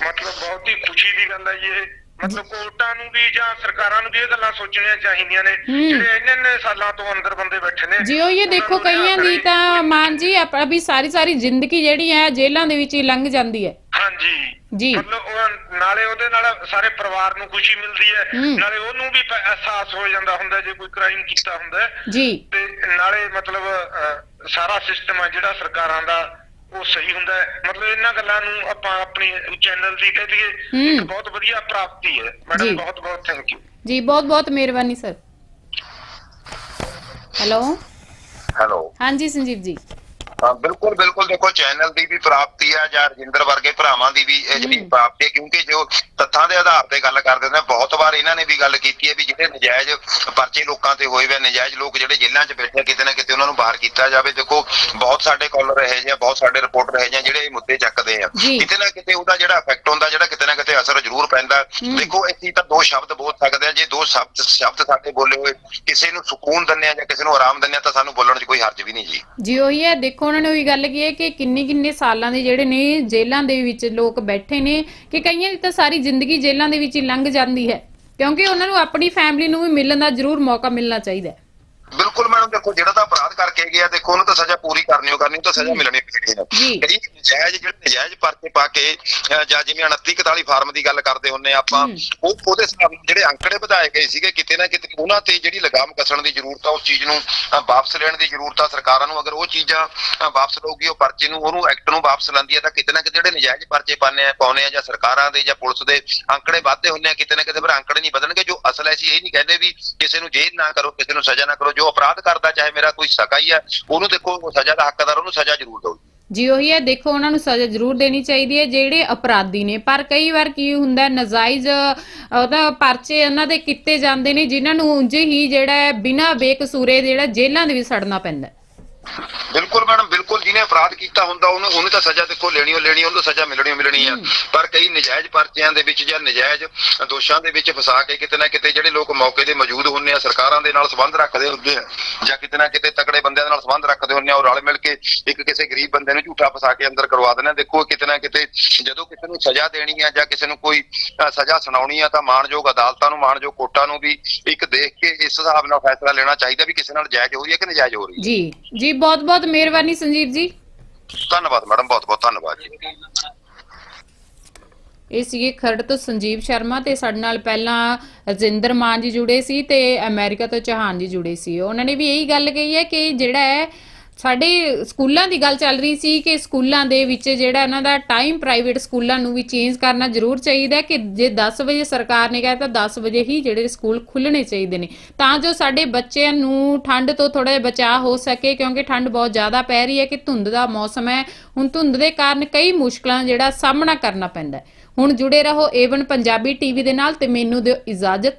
ਮਤਲਬ ਬਹੁਤ ਹੀ ਖੁਸ਼ੀ ਦੀ ਗੱਲ ਹੈ ਜੀ ਇਹ। ਮਤਲਬ ਕੋਰਟਾਂ ਨੂੰ ਵੀ ਜਾਂ ਸਰਕਾਰਾਂ ਨੂੰ ਵੀ ਇਹ ਗੱਲਾਂ ਸੋਚਣੀਆਂ ਚਾਹੀਦੀਆਂ ਨੇ। ਜਿਹੜੇ ਇੰਨੇ ਇੰਨੇ ਸਾਲਾਂ ਤੋਂ ਅੰਦਰ ਬੰਦੇ ਬੈਠੇ ਨੇ ਜੀ ਉਹ ਇਹ ਦੇਖੋ ਕਈਆਂ ਦੀ। ਤਾਂ ਮਾਨ ਜੀ ਅਭੀ ਸਾਰੀ ਸਾਰੀ ਜ਼ਿੰਦਗੀ ਜਿਹੜੀ ਹੈ ਜੇਲ੍ਹਾਂ ਦੇ ਵਿੱਚ ਹੀ ਲੰਘ ਜਾਂਦੀ ਹੈ ਹਾਂਜੀ ਜੀ। ਮਤਲਬ ਉਹ ਨਾਲੇ ਉਹਦੇ ਨਾਲ ਸਾਰੇ ਪਰਿਵਾਰ ਨੂੰ ਖੁਸ਼ੀ ਮਿਲਦੀ ਹੈ। ਨਾਲੇ ਉਹਨੂੰ ਵੀ ਅਹਿਸਾਸ ਹੋ ਜਾਂਦਾ ਹੁੰਦਾ ਜੇ ਕੋਈ ਕ੍ਰਾਈਮ ਕੀਤਾ ਹੁੰਦਾ ਜੀ ਤੇ ਨਾਲੇ ਮਤਲਬ ਸਾਰਾ ਸਿਸਟਮ ਹੈ ਜਿਹੜਾ ਸਰਕਾਰਾਂ ਦਾ ਉਹ ਸਹੀ ਹੁੰਦਾ ਹੈ। ਮਤਲਬ ਇਹਨਾਂ ਗੱਲਾਂ ਨੂੰ ਆਪਾਂ ਆਪਣੀ ਚੈਨਲ ਦੀ ਕਹਿ ਲਈਏ ਹੂੰ। ਇੱਕ ਬਹੁਤ ਵਧੀਆ ਪ੍ਰਾਪਤੀ ਹੈ। ਜੀ। ਮੈਡਮ ਬਹੁਤ ਬਹੁਤ ਥੈਂਕ ਯੂ ਜੀ ਬਹੁਤ ਬਹੁਤ ਮਿਹਰਬਾਨੀ ਸਰ। ਹੈਲੋ ਹੈਲੋ ਹਾਂਜੀ ਸੰਜੀਵ ਜੀ। ਹਾਂ ਬਿਲਕੁਲ ਬਿਲਕੁਲ। ਦੇਖੋ ਚੈਨਲ ਦੀ ਵੀ ਪ੍ਰਾਪਤੀ ਆ ਜਾਂ ਰਜਿੰਦਰ ਵਰਗੇ ਭਰਾਵਾਂ ਦੀ ਵੀ ਇਹ ਜਿਹੜੀ। ਪ੍ਰਾਪਤੀ ਹੈ ਕਿਉਂਕਿ ਜੋ ਤੱਥਾਂ ਦੇ ਆਧਾਰ ਤੇ ਗੱਲ ਕਰਦੇ ਨੇ ਬਹੁਤ ਵਾਰ ਇਹਨਾਂ ਨੇ ਵੀ ਗੱਲ ਕੀਤੀ ਹੈ ਵੀ ਜਿਹੜੇ ਨਜਾਇਜ਼ ਪਰਚੇ ਲੋਕਾਂ ਤੇ ਹੋਏ ਵੇ ਨਜਾਇਜ਼ ਲੋਕ ਜਿਹੜੇ ਜੇਲ੍ਹਾਂ 'ਚ ਬੈਠੇ ਕਿਤੇ ਨਾ ਕਿਤੇ ਉਹਨਾਂ ਨੂੰ ਬਾਹਰ ਕੀਤਾ ਜਾਵੇ। ਦੇਖੋ ਬਹੁਤ ਸਾਡੇ ਕਾਲਰ ਰਹੇ ਜਾਂ ਬਹੁਤ ਸਾਡੇ ਰਿਪੋਰਟਰ ਰਹੇ ਜਾਂ ਜਿਹੜੇ ਇਹ ਮੁੱਦੇ ਚੱਕਦੇ ਆ। ਕਿਤੇ ਨਾ ਕਿਤੇ ਉਹਦਾ ਜਿਹੜਾ ਇਫੈਕਟ ਹੁੰਦਾ ਜਿਹੜਾ ਕਿਤੇ ਨਾ ਕਿਤੇ ਅਸਰ ਜ਼ਰੂਰ ਪੈਂਦਾ। ਦੇਖੋ ਅਸੀਂ ਤਾਂ ਦੋ ਸ਼ਬਦ ਬੋਲ ਸਕਦੇ ਆ। ਜੇ ਦੋ ਸ਼ਬਦ ਸ਼ਬਦ ਸਾਡੇ ਬੋਲੇ ਹੋਏ ਕਿਸੇ ਨੂੰ ਸਕੂਨ ਦਿੰਦੇ ਆ ਜਾਂ ਕਿਸੇ ਨੂੰ ਆਰਾਮ ਦਿੰਦੇ ਆ ਤਾਂ ਸਾਨੂੰ ਬੋਲਣ 'ਚ ਕੋਈ ਹਰਜ ਵੀ ਨਹੀਂ ਜੀ। ਜੀ ਉਹੀ ਹੈ। ਦੇਖੋ ਉਹਨਾਂ ਨੇ ਉਹੀ ਗੱਲ ਕੀ ਹੈ ਕਿ ਕਿੰਨੇ ਕਿੰਨੇ ਸਾਲਾਂ ਦੇ ਜਿਹੜੇ ਨੇ ਜੇਲ੍ਹਾਂ ਦੇ ਵਿੱਚ ਲੋਕ ਬੈਠੇ ਨੇ ਕਿ ਕਈਆਂ ਦੀ ਤਾਂ ਸਾਰੀ ਜ਼ਿੰਦਗੀ ਜੇਲ੍ਹਾਂ ਦੇ ਵਿੱਚ ਹੀ ਲੰਘ ਜਾਂਦੀ ਹੈ। ਕਿਉਂਕਿ ਉਹਨਾਂ ਨੂੰ ਆਪਣੀ ਫੈਮਿਲੀ ਨੂੰ ਵੀ ਮਿਲਣ ਦਾ ਜ਼ਰੂਰ ਮੌਕਾ ਮਿਲਣਾ ਚਾਹੀਦਾ ਹੈ। ਬਿਲਕੁਲ ਮੈਡਮ ਦੇਖੋ ਜਿਹੜਾ ਤਾਂ ਅਪਰਾਧ ਕਰਕੇ ਗਿਆ ਦੇਖੋ ਉਹਨੂੰ ਤਾਂ ਸਜ਼ਾ ਪੂਰੀ ਕਰਨੀ ਓ ਕਰਨੀ ਉਹ ਤਾਂ ਸਜ਼ਾ ਮਿਲਣੀ ਪੈਣੀ ਹੈ। ਕਈ ਨਜਾਇਜ਼ ਜਿਹੜੇ ਨਜਾਇਜ਼ ਪਰਚੇ ਪਾ ਕੇ ਜਾਂ ਜਿਵੇਂ 29 41 ਫਾਰਮ ਦੀ ਗੱਲ ਕਰਦੇ ਹੁੰਨੇ ਆਪਾਂ। ਉਹ ਉਹਦੇ ਜਿਹੜੇ ਅੰਕੜੇ ਵਧਾਏ ਗਏ ਸੀਗੇ ਕਿਤੇ ਨਾ ਕਿਤੇ ਉਹਨਾਂ ਤੇ ਜਿਹੜੀ ਲਗਾਮ ਕੱਸਣ ਦੀ ਜ਼ਰੂਰਤ ਆ ਉਸ ਚੀਜ਼ ਨੂੰ ਵਾਪਸ ਲੈਣ ਦੀ ਜ਼ਰੂਰਤ ਆ ਸਰਕਾਰਾਂ ਨੂੰ ਅਗਰ ਉਹ ਚੀਜ਼ਾਂ ਵਾਪਸ ਲਊਗੀ ਉਹ ਪਰਚੇ ਨੂੰ ਉਹਨੂੰ ਐਕਟ ਨੂੰ ਵਾਪਸ ਲੈਂਦੀ ਆ ਤਾਂ ਕਿਤੇ ਨਾ ਕਿਤੇ ਜਿਹੜੇ ਨਜਾਇਜ਼ ਪਰਚੇ ਪਾਣੇ ਆ ਪਾਉਣੇ ਆ ਜਾਂ ਸਰਕਾਰਾਂ ਦੇ ਜਾਂ ਪੁਲਿਸ ਦੇ ਅੰਕੜੇ ਵੱਧਦੇ ਹੁੰਨੇ ਆ ਕਿਤੇ ਨਾ ਕਿਤੇ ਫਿਰ ਅੰਕੜੇ ਨਹੀਂ ਵਧਣਗੇ ਜੋ ਅਸਲ ਹੈ ਸੀ ਇਹ ਨਹੀਂ ਕਹਿੰਦੇ ਵੀ ਕਿਸੇ ਨੂੰ ਜੇਲ੍ਹ ਨਾ ਕਰੋ ਕਿਸੇ ਨੂੰ ਸਜ਼ਾ ਨਾ ਕਰੋ ਜੋ ਅਪਰਾਧ ਕਰਦਾ ਚਾਹੇ ਮੇਰਾ ਕੋਈ ਸਕਾ ਹੀ ਆ ਉਹਨੂੰ ਦੇਖੋ ਸਜ਼ਾ ਦਾ ਹੱਕਦਾਰ ਉਹਨੂੰ ਸਜ਼ਾ ਜ਼ਰੂਰ ਦਿਓ ਜੀ ਉਹੀ ਹੈ ਦੇਖੋ ਉਹਨਾਂ ਨੂੰ ਸਜ਼ਾ ਜ਼ਰੂਰ ਦੇਣੀ ਚਾਹੀਦੀ ਹੈ ਜਿਹੜੇ ਅਪਰਾਧੀ ਨੇ। ਪਰ ਕਈ ਵਾਰ ਕੀ ਹੁੰਦਾ ਹੈ, ਨਜਾਇਜ਼ ਉਹਦਾ ਪਰਚੇ ਉਹਨਾਂ ਦੇ ਕੀਤੇ ਜਾਂਦੇ ਨੇ ਜਿਨ੍ਹਾਂ ਨੂੰ ਉਂਝ ਹੀ ਜਿਹੜਾ ਬਿਨਾਂ ਬੇਕਸੂਰੇ ਜਿਹੜਾ ਜੇਲ੍ਹਾਂ ਦੇ ਵਿੱਚ ਸੜਨਾ ਪੈਂਦਾ ਬਿਲਕੁਲ ਮੈਡਮ ਬਿਲਕੁਲ ਜਿਹਨੇ ਅਪਰਾਧ ਕੀਤਾ ਹੁੰਦਾ ਉਹਨੂੰ ਉਹਨੂੰ ਤਾਂ ਸਜ਼ਾ ਦੇਖੋ ਲੈਣੀ ਓ ਲੈਣੀ ਉਹਨੂੰ ਸਜ਼ਾ ਮਿਲਣੀ ਓ ਮਿਲਣੀ ਆ। ਪਰ ਕਈ ਨਜਾਇਜ਼ ਪਰਚਿਆਂ ਦੇ ਵਿੱਚ ਜਾਂ ਨਜਾਇਜ਼ ਦੋਸ਼ਾਂ ਦੇ ਵਿੱਚ ਫਸਾ ਕੇ ਕਿਤੇ ਨਾ ਕਿਤੇ ਜਿਹੜੇ ਲੋਕ ਮੌਕੇ ਤੇ ਮੌਜੂਦ ਹੁੰਦੇ ਆ ਸਰਕਾਰਾਂ ਦੇ ਨਾਲ ਸੰਬੰਧ ਰੱਖਦੇ ਹੁੰਦੇ ਆ ਜਾਂ ਕਿਤੇ ਨਾ ਕਿਤੇ ਤਕੜੇ ਬੰਦਿਆਂ ਦੇ ਨਾਲ ਸੰਬੰਧ ਰੱਖਦੇ ਹੁੰਦੇ ਆ ਉਹ ਰਲ ਮਿਲ ਕੇ ਇੱਕ ਕਿਸੇ ਗਰੀਬ ਬੰਦੇ ਨੂੰ ਝੂਠਾ ਫਸਾ ਕੇ ਅੰਦਰ ਕਰਵਾ ਦਿੰਦੇ ਆ। ਦੇਖੋ ਕਿਤੇ ਨਾ ਕਿਤੇ ਜਦੋਂ ਕਿਸੇ ਨੂੰ ਸਜ਼ਾ ਦੇਣੀ ਆ ਜਾਂ ਕਿਸੇ ਨੂੰ ਕੋਈ ਸਜ਼ਾ ਸੁਣਾਉਣੀ ਆ ਤਾਂ ਮਾਣਯੋਗ ਅਦਾਲਤਾਂ ਨੂੰ ਮਾਣਯੋਗ ਕੋਰਟਾਂ ਨੂੰ ਵੀ ਇੱਕ ਦੇਖ ਕੇ ਇਸ ਹਿਸਾਬ ਨਾਲ ਫੈਸਲਾ ਲੈਣਾ ਚਾਹੀਦਾ ਵੀ ਕਿਸੇ ਨਾਲ ਜਾਇਜ਼ ਹੋ ਰਹੀ ਹੈ ਕਿ ਨਜਾਇਜ਼ ਹੋ ਰਹੀ ਹੈ। ਜੀ ਜੀ ਬਹੁਤ ਬਹੁਤ ਮਿਹਰਬਾਨੀ ਸੰਜੀਵ ਜੀ। ਧੰਨਵਾਦ ਮੈਡਮ ਬਹੁਤ ਬਹੁਤ ਧੰਨਵਾਦ ਜੀ। ਇਹ ਸੀਗੇ ਖਰੜ ਤੋਂ ਸੰਜੀਵ ਸ਼ਰਮਾ ਤੇ ਸਾਡੇ ਨਾਲ ਪਹਿਲਾਂ ਰਜਿੰਦਰ ਮਾਨ ਜੀ ਜੁੜੇ ਸੀ ਤੇ ਅਮਰੀਕਾ ਤੋਂ ਚੌਹਾਨ ਜੀ ਜੁੜੇ ਸੀ। ਉਹਨਾਂ ਨੇ ਵੀ ਇਹੀ ਗੱਲ ਕਹੀ ਹੈ ਕਿ ਜਿਹੜਾ ਹੈ ਸਾਡੇ ਸਕੂਲਾਂ ਦੀ ਗੱਲ ਚੱਲ ਰਹੀ ਸੀ ਕਿ ਸਕੂਲਾਂ ਦੇ ਵਿੱਚ ਜਿਹੜਾ ਇਹਨਾਂ ਦਾ ਟਾਈਮ ਪ੍ਰਾਈਵੇਟ ਸਕੂਲਾਂ ਨੂੰ ਵੀ ਚੇਂਜ ਕਰਨਾ ਜ਼ਰੂਰ ਚਾਹੀਦਾ ਕਿ ਜੇ 10 ਵਜੇ ਸਰਕਾਰ ਨੇ ਕਹਿਤਾ 10 ਵਜੇ ਹੀ ਜਿਹੜੇ ਸਕੂਲ ਖੁੱਲਣੇ ਚਾਹੀਦੇ ਨੇ। ਤਾਂ ਜੋ ਸਾਡੇ ਬੱਚਿਆਂ ਨੂੰ ਠੰਡ ਤੋਂ ਥੋੜਾ ਜਿਹਾ ਬਚਾਅ ਹੋ ਸਕੇ, ਕਿਉਂਕਿ ਠੰਡ ਬਹੁਤ ਜ਼ਿਆਦਾ ਪੈ ਰਹੀ ਹੈ ਕਿ ਧੁੰਦ ਦਾ ਮੌਸਮ ਹੈ। ਹੁਣ ਧੁੰਦ ਦੇ ਕਾਰਨ ਕਈ ਮੁਸ਼ਕਲਾਂ ਜਿਹੜਾ ਸਾਹਮਣਾ ਕਰਨਾ ਪੈਂਦਾ ਹੁਣ ਜੁੜੇ ਰਹੋ ਏਵਨ ਪੰਜਾਬੀ ਟੀਵੀ ਦੇ ਨਾਲ ਤੇ ਮੈਨੂੰ ਦਿਓ ਇਜਾਜ਼ਤ।